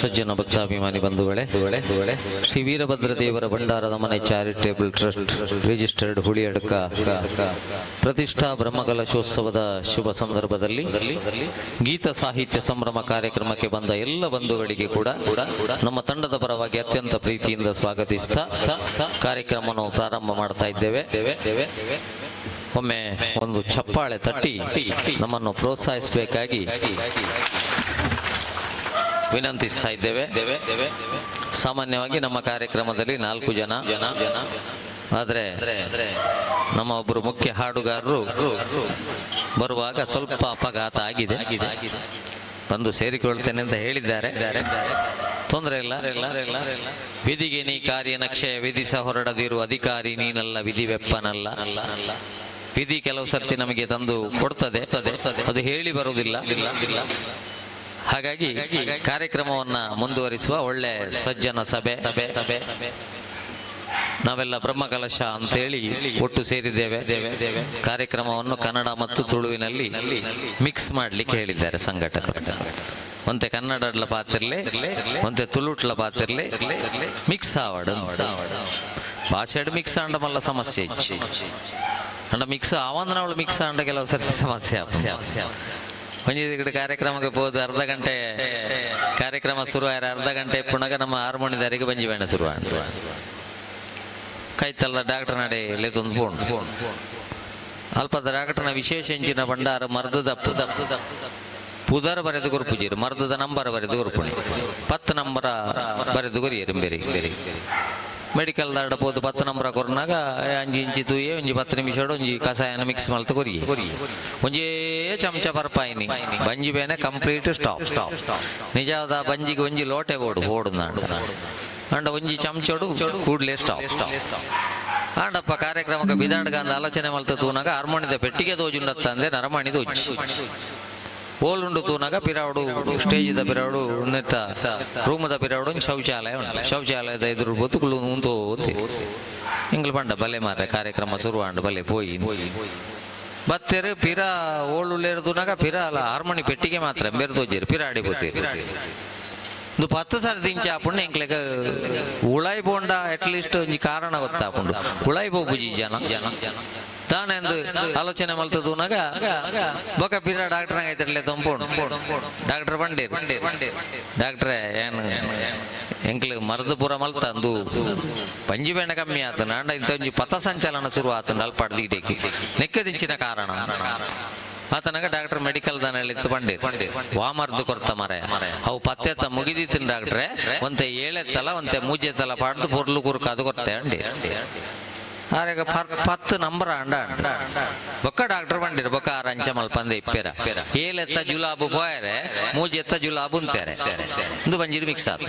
ಸಜ್ಜನ ಭಕ್ತಾಭಿಮಾನಿ ಬಂಧುಗಳೇ, ಶ್ರೀ ವೀರಭದ್ರ ದೇವರ ಭಂಡಾರದ ಮನೆ ಚಾರಿಟೇಬಲ್ ಟ್ರಸ್ಟ್ ರಿಜಿಸ್ಟರ್ಡ್ ಹುಳಿಯಡ್ಕ ಪ್ರತಿಷ್ಠಾ ಬ್ರಹ್ಮಕಲಶೋತ್ಸವದ ಶುಭ ಸಂದರ್ಭದಲ್ಲಿ ಗೀತ ಸಾಹಿತ್ಯ ಸಂಭ್ರಮ ಕಾರ್ಯಕ್ರಮಕ್ಕೆ ಬಂದ ಎಲ್ಲ ಬಂಧುಗಳಿಗೆ ಕೂಡ ನಮ್ಮ ತಂಡದ ಪರವಾಗಿ ಅತ್ಯಂತ ಪ್ರೀತಿಯಿಂದ ಸ್ವಾಗತಿಸ್ತಾ ಕಾರ್ಯಕ್ರಮವನ್ನು ಪ್ರಾರಂಭ ಮಾಡ್ತಾ ಇದ್ದೇವೆ. ದೇವೆ ದೇವೆ ಒಮ್ಮೆ ಒಂದು ಚಪ್ಪಾಳೆ ತಟ್ಟಿ ನಮ್ಮನ್ನು ಪ್ರೋತ್ಸಾಹಿಸಬೇಕಾಗಿ ವಿನಂತಿಸ್ತಾ ಇದ್ದೇವೆ. ದೇವೆ ದೇವೆ ಸಾಮಾನ್ಯವಾಗಿ ನಮ್ಮ ಕಾರ್ಯಕ್ರಮದಲ್ಲಿ ನಾಲ್ಕು ಜನ. ಜನ ಜನ ಆದರೆ ನಮ್ಮ ಒಬ್ಬರು ಮುಖ್ಯ ಹಾಡುಗಾರರು ಬರುವಾಗ ಸ್ವಲ್ಪ ಅಪಘಾತ ಆಗಿದೆ. ಬಂದು ಸೇರಿಕೊಳ್ತೇನೆ ಅಂತ ಹೇಳಿದ್ದಾರೆ. ತೊಂದರೆ ಇಲ್ಲ. ವಿಧಿಗೆ ನೀ ಕಾರ್ಯ ನಕ್ಷೆ ಸಹ ಹೊರಡದಿರು ಅಧಿಕಾರಿ ನೀನಲ್ಲ ವಿಧಿ ವೆಪ್ಪನಲ್ಲ ವಿಧಿ ಕೆಲವು ಸರ್ತಿ ನಮಗೆ ತಂದು ಕೊಡ್ತದೆ. ಅದು ಹೇಳಿ ಬರುವುದಿಲ್ಲ. ಹಾಗಾಗಿ ಕಾರ್ಯಕ್ರಮವನ್ನ ಮುಂದುವರಿಸುವ ಒಳ್ಳೆ ಸಜ್ಜನ ಸಭೆ. ಸಭೆ ಸಭೆ ನಾವೆಲ್ಲ ಬ್ರಹ್ಮಕಲಶ ಅಂತೇಳಿ ಒಟ್ಟು ಸೇರಿದ್ದೇವೆ. ಕಾರ್ಯಕ್ರಮವನ್ನು ಕನ್ನಡ ಮತ್ತು ತುಳುವಿನಲ್ಲಿ ಮಿಕ್ಸ್ ಮಾಡ್ಲಿಕ್ಕೆ ಹೇಳಿದ್ದಾರೆ ಸಂಘಟಕರು. ಒಂತೆ ಕನ್ನಡಡ್ಲ ಪಾತಿರ್ಲೆ ಒಂತೆ ತುಳುಟ್ಲ ಪಾತಿರ್ಲೆ ಮಿಕ್ಸ್ ಆವಡ ಭಾಷೆಡ್ ಮಿಕ್ಸ್ ಆಂಡ ಮಲ್ಲ ಸಮಸ್ಯೆ ಅಂಡ ಮಿಕ್ಸ್ ಆವಂದನವಳು ಮಿಕ್ಸ್ ಆಂಡ ಕೆಲವು ಸರ್ತಿ ಸಮಸ್ಯೆ ಕಡೆ ಕಾರ್ಯಕ್ರಮಕ್ಕೆ ಹೋದ ಅರ್ಧ ಗಂಟೆ ಕಾರ್ಯಕ್ರಮ ಶುರು ಆಯ್ರ ಅರ್ಧ ಗಂಟೆ ಪುನಗ ನಮ್ಮ ಹಾರ್ಮೋನಿದಾರಿಗೆ ಬಂಜಿ ಬೇಡ ಶುರು ಕೈತಲ್ಲ ಡಾಕ್ಟರ್ ನಡೆ ಲೆದೊಂದು ಫೋನ್. ಅಲ್ಪದ ಡಾಕ್ಟರ್ನ ವಿಶೇಷ ಎಂಚಿನ ಭಂಡಾರ ಮರ್ದದ ಪುದ ಪುದರ್ ಬರೆದು ಗುರುಪುಜಿರು, ಮರ್ದದ ನಂಬರ್ ಬರೆದು ಗುರುಪುಣಿ ಪತ್ತು ನಂಬರ ಬರೆದು ಗುರಿಯರು ಬೇರೆ ಬೇರೆ. ಮೆಡಿಕಲ್ ದಾಡ ಪೋದು ಪತ್ತು ನಂಬರ ಕೊರ್ನಾಗ ಅಂಜಿ ಇಂಚಿ ತೂಯೆ, ಒಂಜಿ ಪತ್ತು ನಿಮಿಷಡು ಒಂಜಿ ಕಷಾಯನ ಮಿಕ್ಸ್ ಮಲ್ತು ಕೊರಿ. ಒಂಜೇ ಚಮಚ ಪರ್ಪಾಯಿನಿ. ಬಂಜಿ ಬೇನೆ ಕಂಪ್ಲೀಟ್ ಸ್ಟಾಪ್ ಸ್ಟಾಪ್ ನಿಜವಾದ ಬಂಜಿಗೆ ಒಂಜಿ ಲೋಟೆ ಓಡು ಓಡು ನಾಡು. ಅಂಡ ಒಂಜಿ ಚಮಚಡು ಕೂಡ್ಲೆ ಸ್ಟಾಪ್ ಸ್ಟಾಪ್ ಆಂಡಪ್ಪ ಕಾರ್ಯಕ್ರಮಕ್ಕೆ ಬಿದಾಡ್ಗ ಅಂದ ಆಲೋಚನೆ ಮಲ್ತ ತೂನಾಗ ಹಾರ್ಮೋನಿದ ಪೆಟ್ಟಿಗೆ ದೋಜುಂಡತ್ತ ಅಂದೆ ನರಮಣಿ ದೋಜಿ. ಓಲುಂಡು ತೂನಾಗ ಪಿರಾವಡು ಸ್ಟೇಜಿದ ಪಿರಾವಡು ನೆತ್ತ ರೂಮದ ಪಿರಾವಡು ಒಂಜಿ ಶೌಚಾಲಯ ಉಂಟು ಶೌಚಾಲಯದ ಎದುರು ಬೋತು ಕುಳು ಉಂತು ಓತಿ ಇಂಗ್ಲು ಪಂಡ ಬಲೆ ಮಾರೆ ಕಾರ್ಯಕ್ರಮ ಶುರುವಾಂಡು ಬಲೆ ಪೋಯಿ ಬತ್ತೆರು ಪಿರ ಓಳುಳ್ಳೇರು ತೂನಾಗ ಪಿರ ಅಲ್ಲ ಹಾರ್ಮೋನಿ ಪೆಟ್ಟಿಗೆ ಮಾತ್ರ ಬೇರೆ ತೋಜೇರು ಪಿರ ಆಡಿಬೋತೀರಿ ಒಂದು ಪತ್ತು ಸಾರಿ ದಿಂಚ ಆಪುಂಡು ಎಂಕ್ಲೆಗ ಉಳಾಯಿ ಬೋಂಡ ಅಟ್ಲೀಸ್ಟ್ ಒಂಜಿ ಕಾರಣ ಗೊತ್ತಾಪುಂಡು ಉಳಾಯಿ ಬೋಬುಜಿ ಜನ ಜನ ತಾನೆಂದು ಆಲೋಚನೆ ಮಲ್ತದೂನಾಗ ಬೊಕ ಪಿರ ಡಾಕ್ಟರ್ ಆಗೈತಿರ್ಲಿ ತಂಪೋಣ. ಡಾಕ್ಟರ್ ಬಂಡಿ ಡಾಕ್ಟ್ರೆ, ಏನು ಎಂಕ್ಲೆ ಮರದ ಪೂರ ಮಲ್ತ ಅಂದು. ಪಂಜಿ ಬೆಣ್ಣೆ ಕಮ್ಮಿ ಆತು. ನಾಂಡ ಇಂತ ಪಥ ಸಂಚಲನ ಶುರು ಆತು ಅಲ್ಪಾಡ್ದು ಇಡೇಕಿ ನೆಕ್ಕದಿಂಚಿನ ಕಾರಣ. ಆತನಾಗ ಡಾಕ್ಟರ್ ಮೆಡಿಕಲ್ ದಾನ ಹೇಳಿತ್ತು ಬಂಡಿ ವಾಮರ್ದು ಕೊರ್ತ ಮರ. ಅವು ಪತ್ತೆತ್ತ ಮುಗಿದಿತ್ತು ಡಾಕ್ಟ್ರೆ, ಒಂತೆ ಏಳೆತ್ತಲ, ಒಂತೆ ಮೂಜೆತ್ತಲ ಪಾಡ್ದು ಪೊರ್ಲು ಕುರುಕಾದು ಕೊರ್ತೆ ಅಂಡಿ ಆರೆಗ ಪತ್ತು ನಂಬರ್ ಅಂಡ ಬೊಕ್ಕ ಡಾಕ್ಟರ್ ಬಂದಿರು ಬೊಕ್ಕ ಆರ ಅಂಚ ಮಲ್ಪಂದೆ ಇಪ್ಪೆರ ಏಲೆತ್ತ ಜುಲಾಬು ಪೋಯರೆ ಮೂಜೆತ್ತ ಜುಲಾಬು ಅಂತಾರೆ. ಇದು ಬಂಜಿರು ಮಿಕ್ಸ್ ಆತ.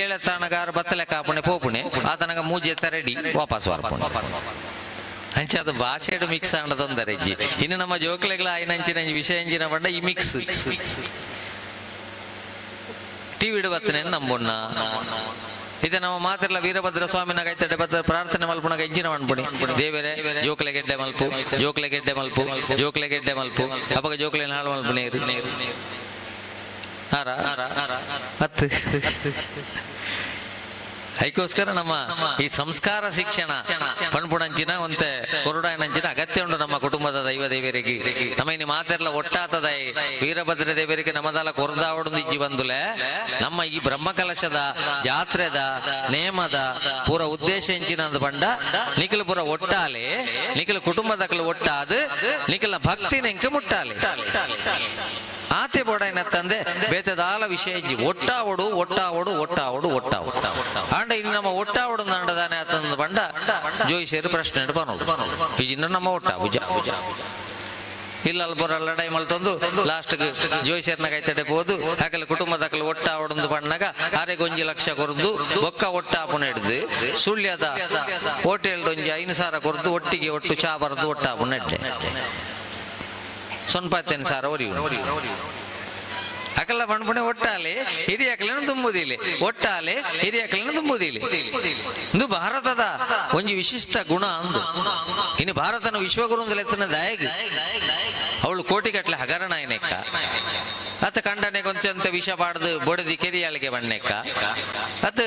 ಏಳೆತ್ತನಗಾರ ಬತ್ತಲೆ ಕಾಪಣೆ ಪೋಪುಣೆ ಆತನಗ ಮೂಜೆತ್ತ ರೆಡಿ ವಾಪಸ್ ವಾರ್ಪುಣೆ. ಅಂಚೆ ಅದು ಭಾಷೆಡು ಮಿಕ್ಸ್ ಆಂಡ ತೊಂದರೆ ಇಜ್ಜಿ. ಇನ್ನು ನಮ್ಮ ಜೋಕ್ಲೆಗಳ ಆಯ್ನಂಚಿನ ವಿಷಯ ಎಂಜಿನ ಬಂಡ ಈ ಮಿಕ್ಸ್ ಟಿವಿ ಬತ್ತನೆ ನಮ್ಮಣ್ಣ. ಇದೆ ನಮ್ಮ ಮಾತಿರ್ಲ ವೀರಭದ್ರ ಸ್ವಾಮಿನ ಕೈತಡೆ ಬತ್ತ ಪ್ರಾರ್ಥನೆ ಮಲ್ಪುಣಗ ಎಂಜಿನ ಮಾಡ್ಬಿಡಿ ದೇವರೇ ಜೋಕ್ಲೆ ಗೆಡ್ಡೆ ಮಲ್ಪು ಜೋಕ್ಲೆ ಗೆಡ್ಡೆ ಮಲ್ಪು ಜೋಕ್ಲೆ ಗೆಡ್ಡೆ ಮಲ್ಪು ಅಪಗ ಜೋಕ್ಲೆ ಹಾಳು ಮಲ್ಪು ನೀರು ಹತ್ತು. ಅದಕ್ಕೋಸ್ಕರ ನಮ್ಮ ಈ ಸಂಸ್ಕಾರ ಶಿಕ್ಷಣ ಪಣ್ಪುಡಂಚಿನ ಒಂತೆ ಕೊರುಡಾಯನಂಚಿನ ಅಗತ್ಯ ಉಂಟು ನಮ್ಮ ಕುಟುಂಬದ ದೈವ ದೇವರಿಗೆ. ನಮ್ಮ ಇನ್ನು ಮಾತೆಲ್ಲ ಒಟ್ಟಾತದ ವೀರಭದ್ರ ದೇವರಿಗೆ ನಮ್ಮದಲ್ಲ ಕೊರ್ದಾವಡು ಇಜ್ಜಿ ಬಂದುಲೆ. ನಮ್ಮ ಈ ಬ್ರಹ್ಮಕಲಶದ, ಜಾತ್ರೆದ, ನೇಮದ ಪೂರ ಉದ್ದೇಶ ಎಂಚಿನ ಬಂಡ ನಿಖಿಲ್ ಪೂರ ಒಟ್ಟಾಲೆ, ನಿಖಿಲ್ ಕುಟುಂಬದಕ್ಕಲು ಒಟ್ಟಾದ ನಿಖಿಲ ಭಕ್ತಿ ನೆಂಕ ಮುಟ್ಟಾಲೆ. ಆತೆ ಬೋಡೈನ ತಂದೆ ಬೇತದಾಲ ವಿಷಯ ಒಟ್ಟಾವಡು ಒಟ್ಟಾವಡು ಒಟ್ಟಾವಡು ಒಟ್ಟಾ ಒಟ್ಟಾ ಆಂಡ ಇನ್ನು ನಮ್ಮ ಒಟ್ಟಾವಡು ನಂಡದಾನೆ ಆತಂದ ಬಂಡ, ಜೋಯಿಸೇರು ಪ್ರಶ್ನೆ ಇಜಿನ ನಮ್ಮ ಒಟ್ಟ ಭುಜ ಭುಜ ಇಲ್ಲ ಅಲ್ಬರ ಲಡಾಯಿ ಮಲ್ತಂದು ಲಾಸ್ಟ್ ಜೋಯಿಸೇರ್ನ ಕೈತಡೆ ಹೋದು ಹಾಕಲು ಕುಟುಂಬದ ಒಟ್ಟ ಒಡೊಂದು ಬಣ್ಣಗ ಅರೆ ಒಂಜಿ ಲಕ್ಷ ಕೊರದು ಒಕ್ಕ ಒಟ್ಟ ಆಪುನ ಹಿಡ್ದು, ಸುಳ್ಯದ ಹೋಟೆಲ್ ಒಂಜಿ ಐನು ಸಾರ ಕೊರದು, ಒಟ್ಟಿಗೆ ಒಟ್ಟು ಚಾ ಬರದು ಒಟ್ಟ ಆಪುನ ಸೊನ್ಪತ್ತೇನು ಸಾರ ಒರಿ ಅಕಲ್ಲ ಬಣ್ಪುಣೆ ಒಟ್ಟಾಲೆ ಹಿರಿಯಕಲನ್ನು ತುಂಬುದಿಲ್ಲ ಒಟ್ಟಾಲೆ ಹಿರಿಯಕಲನ್ನು ತುಂಬುದಿಲ್ಲ ಇದು ಭಾರತದ ಒಂದು ವಿಶಿಷ್ಟ ಗುಣ ಅಂದು. ಇನ್ನು ಭಾರತನ ವಿಶ್ವಗುರು ಎತ್ತನ ದಾಯಗಿ. ಅವಳು ಕೋಟಿಗಟ್ಟಲೆ ಹಗರಣ ಏನಕ್ಕ ಅತ್ತ ಕಂಡನೆ ಕೊಂಚಂತ ವಿಷ ಪಾಡ್ದು ಬೊಡದಿ ಕೆರಿಯಾಳಿಗೆ ಬಣ್ಣೆಕ್ಕ. ಅತ್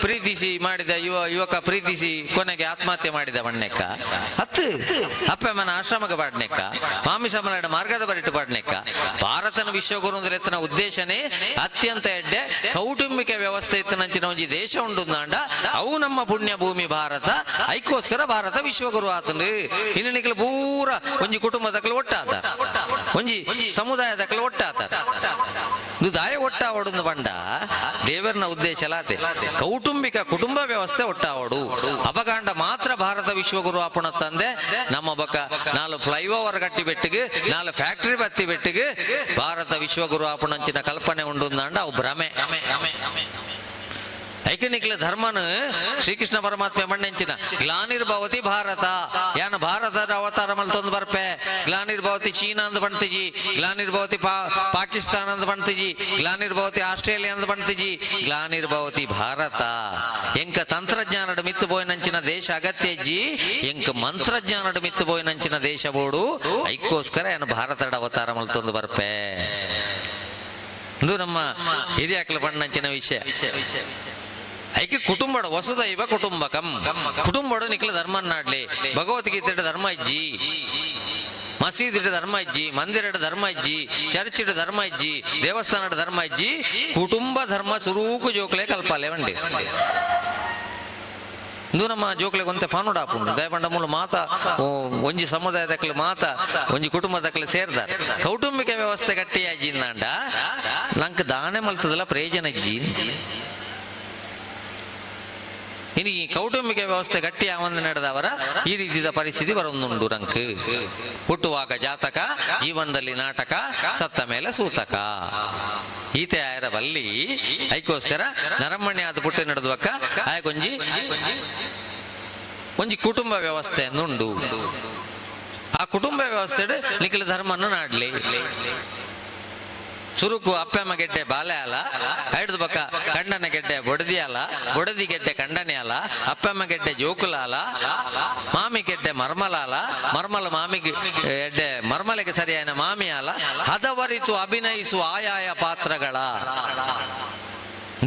ಪ್ರೀತಿಸಿ ಮಾಡಿದ ಯುವ, ಯುವಕ ಪ್ರೀತಿಸಿ ಕೊನೆಗೆ ಆತ್ಮಹತ್ಯೆ ಮಾಡಿದ ಬಣ್ಣೆಕ್ಕ. ಅತ್, ಅಪ್ಪಮ್ಮನ ಆಶ್ರಮಕ್ಕೆ ಪಾಡ್ನೆಕ್ಕ ಮಾಮಿ ಮಲಡ ಮಾರ್ಗದ ಬರಿಟ್ಟು ಪಾಡ್ನೆಕ್ಕ ಭಾರತನ ವಿಶ್ವಗುರು ಎತ್ತನ ಉದ್ದೇಶನೇ ಅತ್ಯಂತ ಎಡ್ಡೆ ಕೌಟುಂಬಿಕ ವ್ಯವಸ್ಥೆ ಇತ್ತನಂಚಿನ ಒಂಜಿ ದೇಶ ಉಂಡು ನಾಂಡ. ಅವು ನಮ್ಮ ಪುಣ್ಯ ಭೂಮಿ ಭಾರತ. ಐಕೋಸ್ಕರ ಭಾರತ ವಿಶ್ವಗುರು ಗುರು ಇನ್ನು ಪೂರ ಒಂಜಿ ಕುಟುಂಬದಕ್ಕಲು ಒಟ್ಟಾತ ಒಂಜಿ ಸಮುದಾಯದಕ್ಕಲು ಒಟ್ಟಾತ ದಾಯ ಒಡೊಂದು ಬಂಡ ದೇವರನ ಉದ್ದೇಶ ಲಾತೆ ಕೌಟುಂಬಿಕ ಕುಟುಂಬ ವ್ಯವಸ್ಥೆ ಒಟ್ಟಾವಡು ಅಪಗಾಂಡ ಮಾತ್ರ ಭಾರತ ವಿಶ್ವಗುರು ಆಪಣ ತಂದೆ. ನಮ್ಮ ಬಕ ನಾಲ್ಕು ಫ್ಲೈಓವರ್ ಕಟ್ಟಿ ಬೆಟ್ಟಿಗೆ, ನಾಲ್ಕು ಫ್ಯಾಕ್ಟರಿ ಬತ್ತಿ ಬೆಟ್ಟಿಗೆ ಭಾರತ ವಿಶ್ವಗುರು ಆಪಣಂಚಿನ ಕಲ್ಪನೆ ಉಂಡು ಅಂದ ಅವು ಭ್ರಮೆ. ಐಕನಿಕ್ಲ ಧರ್ಮನ ಶ್ರೀಕೃಷ್ಣ ಪರಮಾತ್ಮ ಮಣ್ಣೆಂಚಿನ ಗ್ಲಾನಿರ್ಭವತಿ ಭಾರತ ಯಾನ ಭಾರತದ ಅವತಾರ ಮಲ್ತೊಂದು ಬರ್ಪೆ ಗ್ಲಾನಿರ್ಭವತಿ ಚೀನಾ ಅಂದ್ ಬಣ್ತಿಜಿ ಗ್ಲಾನಿರ್ಭವತಿ ಪಾ ಪಾಕಿಸ್ತಾನ ಅಂದ್ ಬಣ್ತಿಜಿ ಗ್ಲಾನಿರ್ಭವತಿ ಆಸ್ಟ್ರೇಲಿಯಾ ಅಂದ್ ಬಣ್ತಿಜಿ ಗ್ಲಾನಿರ್ಭವತಿ ಭಾರತ ಎಂಕ ತಂತ್ರಜ್ಞಾನದ ಮಿತ್ತು ಬೋಯ್ನಂಚಿನ ದೇಶ ಅಗತ್ಯ ಇಜ್ಜಿ ಎಂಕ ಮಂತ್ರಜ್ಞಾನದ ಮಿತ್ತು ಬೋಯ್ನಂಚಿನ ದೇಶ ಬೋಡು ಐಕ್ಕೋಸ್ಕರ ಏನು ಭಾರತದ ಅವತಾರ ಮಲ್ತೊಂದು ಬರ್ಪೆ ಇದು ನಮ್ಮ ಹಿರಿಯಾಕಲ ಬಣ್ಣಂಚಿನ ವಿಷಯ ಐಕೆ ಕುಟುಂಬಡ ವಸುದೈವ ಕುಟುಂಬಕಂ. ಕುಟುಂಬಡು ನಿಖಿಲ ಧರ್ಮ ನಾಡ್ಲಿ ಭಗವದ್ಗೀತೆ ಧರ್ಮ ಇಜ್ಜಿ ಮಸೀದಿ ಧರ್ಮ ಇಜ್ಜಿ ಮಂದಿರ ಧರ್ಮ ಇಜ್ಜಿ ಚರ್ಚ್ ಧರ್ಮ ಇಜ್ಜಿ ದೇವಸ್ಥಾನದ ಧರ್ಮ ಇಜ್ಜಿ ಕುಟುಂಬ ಧರ್ಮ ಸುರೂಕು ಜೋಕ್ಲೆ ಕಲ್ಪಾಲೆ ಬಂಡಿ ಇಂದು ನಮ್ಮ ಜೋಕ್ಲೆಗೊಂತೆ ಪಾನುಡ ಆಪುಂಡು ದಯಪಂಡ ಮೂಲ ಮಾತ ಒಂಜಿ ಸಮುದಾಯದಕ್ಕಲು ಮಾತ, ಒಂಜಿ ಕುಟುಂಬದಕ್ಕಲು ಸೇರ್ದ ಕೌಟುಂಬಿಕ ವ್ಯವಸ್ಥೆ ಗಟ್ಟಿಯಾಜಿಂದಾಂಡ ನಂಗೆ ದಾನೆ ಮಲ್ತದಲ್ಲ ಪ್ರಯೋಜನ ಇಜ್ಜಿ ಇನ್ನು ಈ ಕೌಟುಂಬಿಕ ವ್ಯವಸ್ಥೆ ಗಟ್ಟಿ ಆವಂದ ನಡೆದವರ ಈ ರೀತಿಯ ಪರಿಸ್ಥಿತಿ ಬರೊಂದುಂಡು ರಂಕ್. ಹುಟ್ಟುವಾಗ ಜಾತಕ, ಜೀವನದಲ್ಲಿ ನಾಟಕ, ಸತ್ತ ಮೇಲೆ ಸೂತಕ. ಈತೆ ಆಯರ ಬಲ್ಲಿ ಐಕೋಸ್ಕರ ನರಮಣ್ಯ ಆದ ಪುಟ್ಟ ನಡೆದುವಕ್ಕ. ಆಯಗೊಂಜಿ ಒಂಜಿ ಕುಟುಂಬ ವ್ಯವಸ್ಥೆ ನುಂಡು ಆ ಕುಟುಂಬ ವ್ಯವಸ್ಥೆ ನಿಖಿಲ ಧರ್ಮನ್ನು ನಾಡ್ಲಿ. ಸುರುಕು ಅಪ್ಪಮ್ಮ ಗೆಡ್ಡೆ ಬಾಲೆ ಅಲ್ಲ ಐಡ್ದು ಬಕ್ಕ ಕಂಡನ ಗೆಡ್ಡೆ ಬೊಡದಿ ಅಲ್ಲ, ಬೊಡದಿ ಗೆಡ್ಡೆ ಕಂಡನೆ ಅಲ್ಲ ಅಪ್ಪಮ್ಮ ಗೆಡ್ಡೆ ಜೋಕುಲ ಅಲ್ಲ, ಮಾಮಿ ಗೆಡ್ಡೆ ಮರ್ಮಲ ಅಲ್ಲ, ಮರ್ಮಲ ಮಾಮಿಗೆ ಗೆಡ್ಡೆ ಮರ್ಮಲೆಗೆ ಸರಿಯಾದ ಮಾಮಿ ಅಲ್ಲ, ಹದವರಿತು ಅಭಿನಯಿಸುವ ಆಯಾಯ ಪಾತ್ರಗಳ.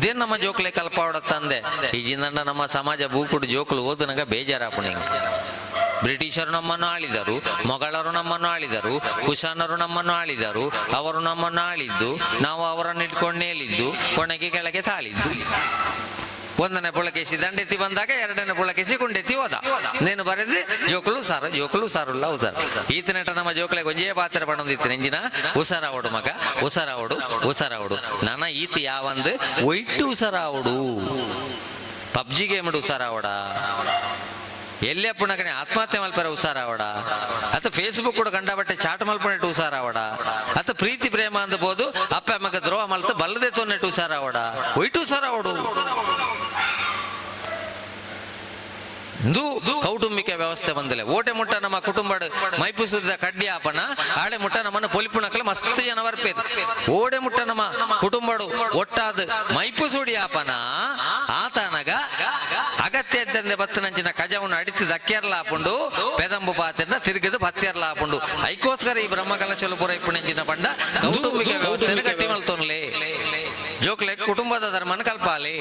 ದೇನ್ ನಮ್ಮ ಜೋಕ್ಲೆ ಕಲ್ಪಾವಡ ತಂದೆ? ಈಜಿನ ನಮ್ಮ ಸಮಾಜ ಬೂಕುಡು ಜೋಕುಲು ಓದನಗ ಬೇಜಾರಾಪುಣಿ ಬ್ರಿಟಿಷರು ನಮ್ಮನ್ನು ಆಳಿದರು, ಮೊಘಲರು ನಮ್ಮನ್ನು ಆಳಿದರು, ಕುಶಾನರು ನಮ್ಮನ್ನು ಆಳಿದರು, ಅವರು ನಮ್ಮನ್ನು ಆಳಿದ್ದು, ನಾವು ಅವರನ್ನು ಇಟ್ಕೊಂಡು ನೇಲಿದ್ದು ಕೊನೆಗೆ ಕೆಳಗೆ ತಾಳಿದ್ದು. ಒಂದನೇ ಪುಳಕೇಶಿ ದಂಡೆತ್ತಿ ಬಂದಾಗ ಎರಡನೇ ಪುಳಕೇಶಿ ಗುಂಡೆತ್ತಿ ಹೋದ. ನೀನು ಬರೆದು, ಜೋಕುಲು ಸಾರ, ಜೋಕಲು ಸಾರುಲ್ಲ ಉಸಾರ ಈತ ನಟ ನಮ್ಮ ಜೋಕಲೆ ಗೊಂಜೆಯ ಪಾತ್ರ ನೆಂಜಿನ ಉಸಾರಾವಡು ಮಗ ಉಸಾರಾವಡು ಉಸಾರಾವಡು ನನ್ನ ಈತ ಯಾವಂದು? ಒಯ್ಟು ಉಸಾರಾವಡು ಪಬ್ಜಿ ಗೇಮ್ ಉಸಾರಾವಡ ಎಲ್ಲೇ ಪುಣಕಣೆ ಆತ್ಮಹತ್ಯೆ ಮಲ್ಪರ ಅವಡ ಅತ ಫೇಸ್ಬುಕ್ ಕೂಡ ಗಂಡ ಬಟ್ಟೆ ಚಾಟ್ ಮಲ್ಪನೆಟ್ಟು ಅವಡ ಅತ ಪ್ರೀತಿ ಪ್ರೇಮ ಅಂದಬಹುದು ಅಪ್ಪ ಅಮ್ಮಗ ದ್ರೋಹ ಮಲ್ತ ಬಲ್ಲದೆ ತೊನ್ನೆಟ್ಟು ಅವಡ ಒಯ್ಟು ಹುಷಾರ ಇಂದು ಕೌಟುಂಬಿಕ ವ್ಯವಸ್ಥೆ ಬಂದಿಲ್ಲ. ಓಟೆ ಮುಟ್ಟ ನಮ್ಮ ಕುಟುಂಬ ಮೈಪುಸುದ ಕಡ್ಡಿ ಆಪನ ಆಳೆ ಮುಟ್ಟ ನಮ್ಮನ್ನು ಪೊಲಿಪುಣಕಲ ಮಸ್ತ್ ಜನ ಬರ್ಪೇರು ಓಡೆ ಮುಟ್ಟ ನಮ್ಮ ಕುಟುಂಬಡು ಒಟ್ಟಾದ ಮೈಪುಸುಡಿ ಆಪನ ಆತನಗ ಅಗತ್ಯ ಬತ್ತಿನಂಚಿನ ಕಜವನ್ನು ಅಡಿತು ದಕ್ಕೆರ್ಲ ಆಪುಂಡು ಪೆದಂಬು ಪಾತ್ರೆನ ತಿರುಗದು ಪತ್ತೆರ್ಲ ಆಪುಂಡು ಐಕೋಸ್ಕರ ಈ ಬ್ರಹ್ಮ ಕಲಶಲು ಪುರ ಇಪ್ಪುಣಂಚಿನ ಪಂಡ ಕೌಟುಂಬಿಕ ವ್ಯವಸ್ಥೆಯನ್ನು ಗಟ್ಟಿ ಮಲ್ತೋನ್ಲೆ ಜೋಕ್ಲೆ ಕುಟುಂಬದ ಧರ್ಮನ ಕಲ್ಪಾಲಿ.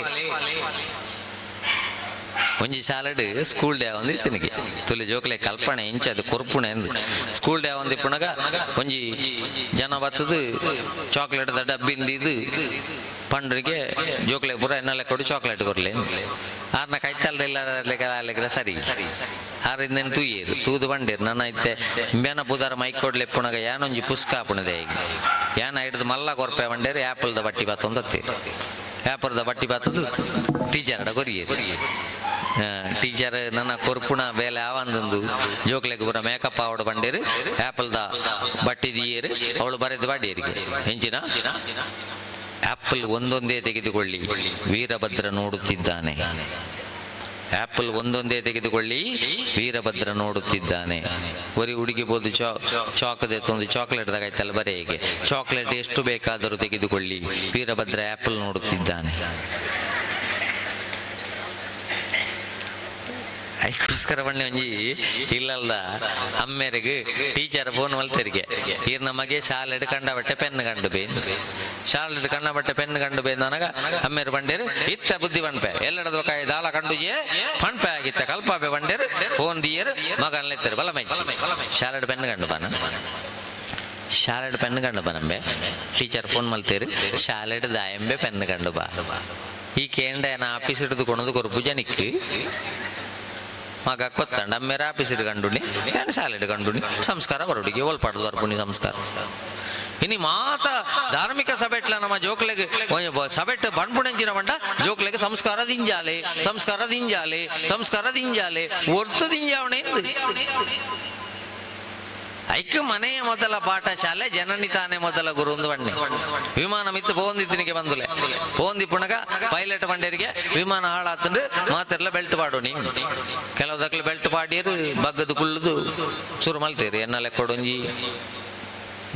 ಒಂಜಿ ಶಾಲಡ್ ಸ್ಕೂಲ್ ಡೇ ಒಂದು ಇತ್ತಿನಿಗೆ. ತುಲಿ ಜೋಕ್ಲೆ ಕಲ್ಪನೆ ಇಂಚ ಅದು ಕೊರ್ಪುಣೆ ಸ್ಕೂಲ್ ಡೇ ಒಂದು ಪುಣಗ ಒಂಜಿ ಜನ ಬತ್ತದು ಚಾಕ್ಲೇಟ್ ದ ಡಬ್ಬಿಂದ ಇದು. ಪಂಡ್ರಿಗೆ ಜೋಕ್ಲೆ ಪೂರ ಎನ್ನಲೆ ಕೊಡು ಚಾಕ್ಲೇಟ್ ಕೊರ್ಲೆ ಆರ್ನ ಕೈತಲ್ದೆಲ್ಲ ಸರಿ. ಆರಿಂದ ತೂಯೇರು ತೂದು ಬಂಡೇರು ನನ್ನ ಐತೆ ಬೇನ ಬುಧಾರ ಮೈಕ್ ಕೊಡ್ಲೆ ಪುಣಗ ಯಾನೊಂಜಿ ಪುಸ್ಕ ಪುಣದೆ ಯಾನ ಹಿಡಿದು ಮಲ್ಲ ಕೊರ್ಪೆ ಬಂಡೇರು ಆ್ಯಪಲ್ದ ಬಟ್ಟಿ ಬಾತೊಂದತ್ತಿ ಆ್ಯಪಲ್ದ ಬಟ್ಟಿ ಬಾತದು ಟೀಚರ್ ಕೊರಿಯೇರು ಟೀಚರ್ ನನ್ನ ಕೊರ್ಪುಣ ಬೇಲೆ ಆವಂದಂದು ಜೋಕ್ಲೆಗ್ ಬರ ಮೇಕಪ್ ಅವಡು ಬಂಡೇರು ಆ್ಯಪಲ್ದ ಬಟ್ಟಿ ದೀಯರು, ಅವಳು ಬರೆದು ಬಾಡಿಯರಿಗೆ ಹೆಂಚಿನ ಆಪಲ್ ಒಂದೊಂದೇ ತೆಗೆದುಕೊಳ್ಳಿ. ವೀರಭದ್ರ ನೋಡುತ್ತಿದ್ದಾನೆ. ಆಪಲ್ ಒಂದೊಂದೇ ತೆಗೆದುಕೊಳ್ಳಿ. ವೀರಭದ್ರ ನೋಡುತ್ತಿದ್ದಾನೆ. ಬರೀ ಹುಡುಗಿ ಬೋದು ಚಾ, ಚಾಕದ ಒಂದು ಚಾಕ್ಲೇಟ್ ದಾಗಾಯ್ತಲ್ಲ ಬರೀ ಹೇಗೆ? ಚಾಕ್ಲೇಟ್ ಎಷ್ಟು ಬೇಕಾದರೂ ತೆಗೆದುಕೊಳ್ಳಿ. ವೀರಭದ್ರ ಆಪಲ್ ನೋಡುತ್ತಿದ್ದಾನೆ. ಅದಕ್ಕೋಸ್ಕರ ಬಂದ್ಲಿ ಒಂಜಿ ಇಲ್ಲಲ್ದ ಅಮ್ಮೆರಿಗೆ ಟೀಚರ್ ಫೋನ್ ಮಲ್ತರಿಗೆ ಈರ್ ನಮಗೆ ಶಾಲೆಡ್ ಕಂಡ ಬಟ್ಟೆ, ಪೆನ್ ಕಂಡು ಬೇ. ಶಾಲೆಡ್ ಕಂಡ ಬಟ್ಟೆ, ಪೆನ್ ಕಂಡು ಬೇ ನನಗ ಅಮ್ಮೇರು ಬಂಡೇರು ಇತ್ತ ಬುದ್ಧಿ ಬಂಡ್ಪೆ ಎಲ್ಲಡದ ಕಾಯಿ ದಾಲ ಕಂಡು ಏ ಪಣ್ಪೆ ಆಗಿತ್ತ ಕಲ್ಪಾಪೆ ಬಂಡೇರು ಫೋನ್ ದಿಯರು ನೆತ್ತರು ಬಲ ಮೈ ಶಾಲೆಡ್ ಪೆನ್ ಕಂಡು ಬಾನ ಶಾಲೆಡ್ ಪೆನ್ ಕಂಡು ಬನಂಬೆ ಟೀಚರ್ ಫೋನ್ ಮಲ್ತೇರು ಶಾಲೆಡ್ ದಾಯಂಬೆ ಪೆನ್ ಕಂಡು ಬಾ. ಈ ಕೇಂಡ ಏನ ಆಫೀಸ್ ಹಿಡಿದು ಕೊಣದು ಕೊರಪು ಜನಿಕ್ ಮಗ ಕೊತ್ತಂಡ ಅಮ್ಮೇರ ಆಫೀಸ್ ಕಂಡುನಿ ಏನು ಶಾಲೆಡ್ ಕಂಡುನಿ ಸಂಸ್ಕಾರ ಬರೋಡಿಗೆ ಒಲ್ಪಾಡ್ದು ಬರ್ಪುನಿ ಸಂಸ್ಕಾರ ಇನಿ ಮಾತ ಧಾರ್ಮಿಕ ಸಭೆಟ್ಲ ನಮ್ಮ ಜೋಕ್ಲೆಗೆ ಸಭೆಟ್ ಬಣ್ಪುಣಂಚಿನ ಮಂಡ ಜೋಕ್ಲೆಗೆ ಸಂಸ್ಕಾರ ದಿಂಜಾಲೆ ಸಂಸ್ಕಾರ ದಿಂಜಾಲೆ ಸಂಸ್ಕಾರ ದಿಂಜಾಲೆ ಒರ್ತು ದಿಂಜಾವಣೆ ಐಕ್ ಮನೆಯ ಮೊದಲ ಪಾಠಶಾಲೆ, ಜನನಿ ತಾನೇ ಮೊದಲ ಗುರು ಒಂದು ಬಣ್ಣೆ ವಿಮಾನ ಮಿತ್ತು ಪೋಂದಿತ್ತಿನಿಗೆ ಬಂದುಲೆ. ಪೋಂದಿ ಪುಣಗ ಪೈಲಟ್ ಬಂಡೇರಿಗೆ ವಿಮಾನ ಹಾಳಾತಂದ್ರೆ ಮಾತೆಲ್ಲ ಬೆಲ್ಟ್ ಪಾಡೋನಿ ಕೆಲವು ದಕ್ಕಲು ಬೆಲ್ಟ್ ಪಾಡಿಯರು, ಬಗ್ಗದು ಕುಳ್ಳದು ಶುರು ಮಲ್ತೀರಿ. ಎನ್ನಲೆ ಕೊಡೊಂಜಿ.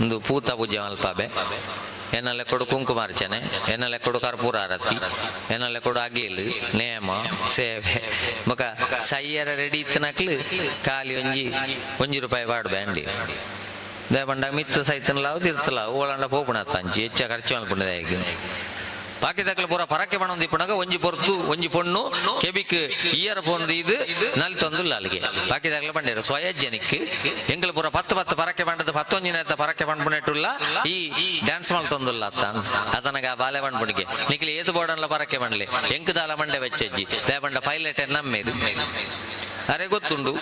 ಒಂದು ಪೂತ ಪೂಜೆ ಮಲ್ಪಾಬೆ. ಕೊಡು ಕುಂಕುಮಾರ್ಚನೆ, ಎನ್ನಲೆ ಕೊಡು ಕರ್ಪೂರ ಆರತಿ ಕೊಡು ಅಗೇಲು, ನೇಮ, ಸೇವೆ. ಬೊಕ ಸೈಯರ ರೆಡಿ ಇತ್ತನಕ್ಲು ಖಾಲಿ ಒಂಜಿ ಒಂಜಿ ರೂಪಾಯಿ ಬಾಡ್ಬೆ ಅಂಡಿ ದೇವಂಡ ಮಿತ್ತ ಸೈತನ್ಲಾವು ತಿರ್ತಲಾವು ಓಳಂಡ ಪೋಪುಣ ತಂಚಿ ಹೆಚ್ಚ ಖರ್ಚು ಮಲ್ಪುಂಡದ ದಕ್ಕಲು ಪೂರ ಪರಕ್ಕೆ ಬಣ್ಣೊಂದು ಇಪ್ಪುಣಗ, ಒಂಜಿ ಪೊರ್ತು, ಒಂಜಿ ಪೊಣ್ಣು, ಕೆಬಿಕ್ ಇಯರ್ ಫೋನ್ ಇದು ನಲ್ಲಿ ತೊಂದು ಅಲ್ಲಿಗೆ ಬಾಕಿ ದಕ್ಕಲು ಬಂಡೇರು, ಸ್ವಯಜ್ಜನಿಕ್. ಎಂಗಳು ಪೂರ ಪತ್ತು ಪತ್ತು ಪರಕ್ಕೆ ಬಂಡದ ಪತ್ತೊಂಜಿನ ಪರಕ್ಕೆ ಬಂಡ್ಪುಣೆಟ್ಟುಲ್ಲ ಈ ಡ್ಯಾನ್ಸ್ ಮಾಲ್ ತೊಂದುಲ್ಲ ಅತ್ತ ಅದನಗ ಬಾಲೆ ಬಂಡ್ಪುಣಿಗೆ ನಿಖಿಲಿ, ಏತು ಬೋರ್ಡನ್ಲ ಪರಕ್ಕೆ ಬಂಡ್ಲಿ ಎಂಕ್ ದಾಲ ಮಂಡೆ ವೆಚ್ಚಜ್ಜಿ? ದೇವಂಡ ಪೈಲಟ್ ನಮ್ಮೇದು? ಅರೆ ಗೊತ್ತುಂಡು.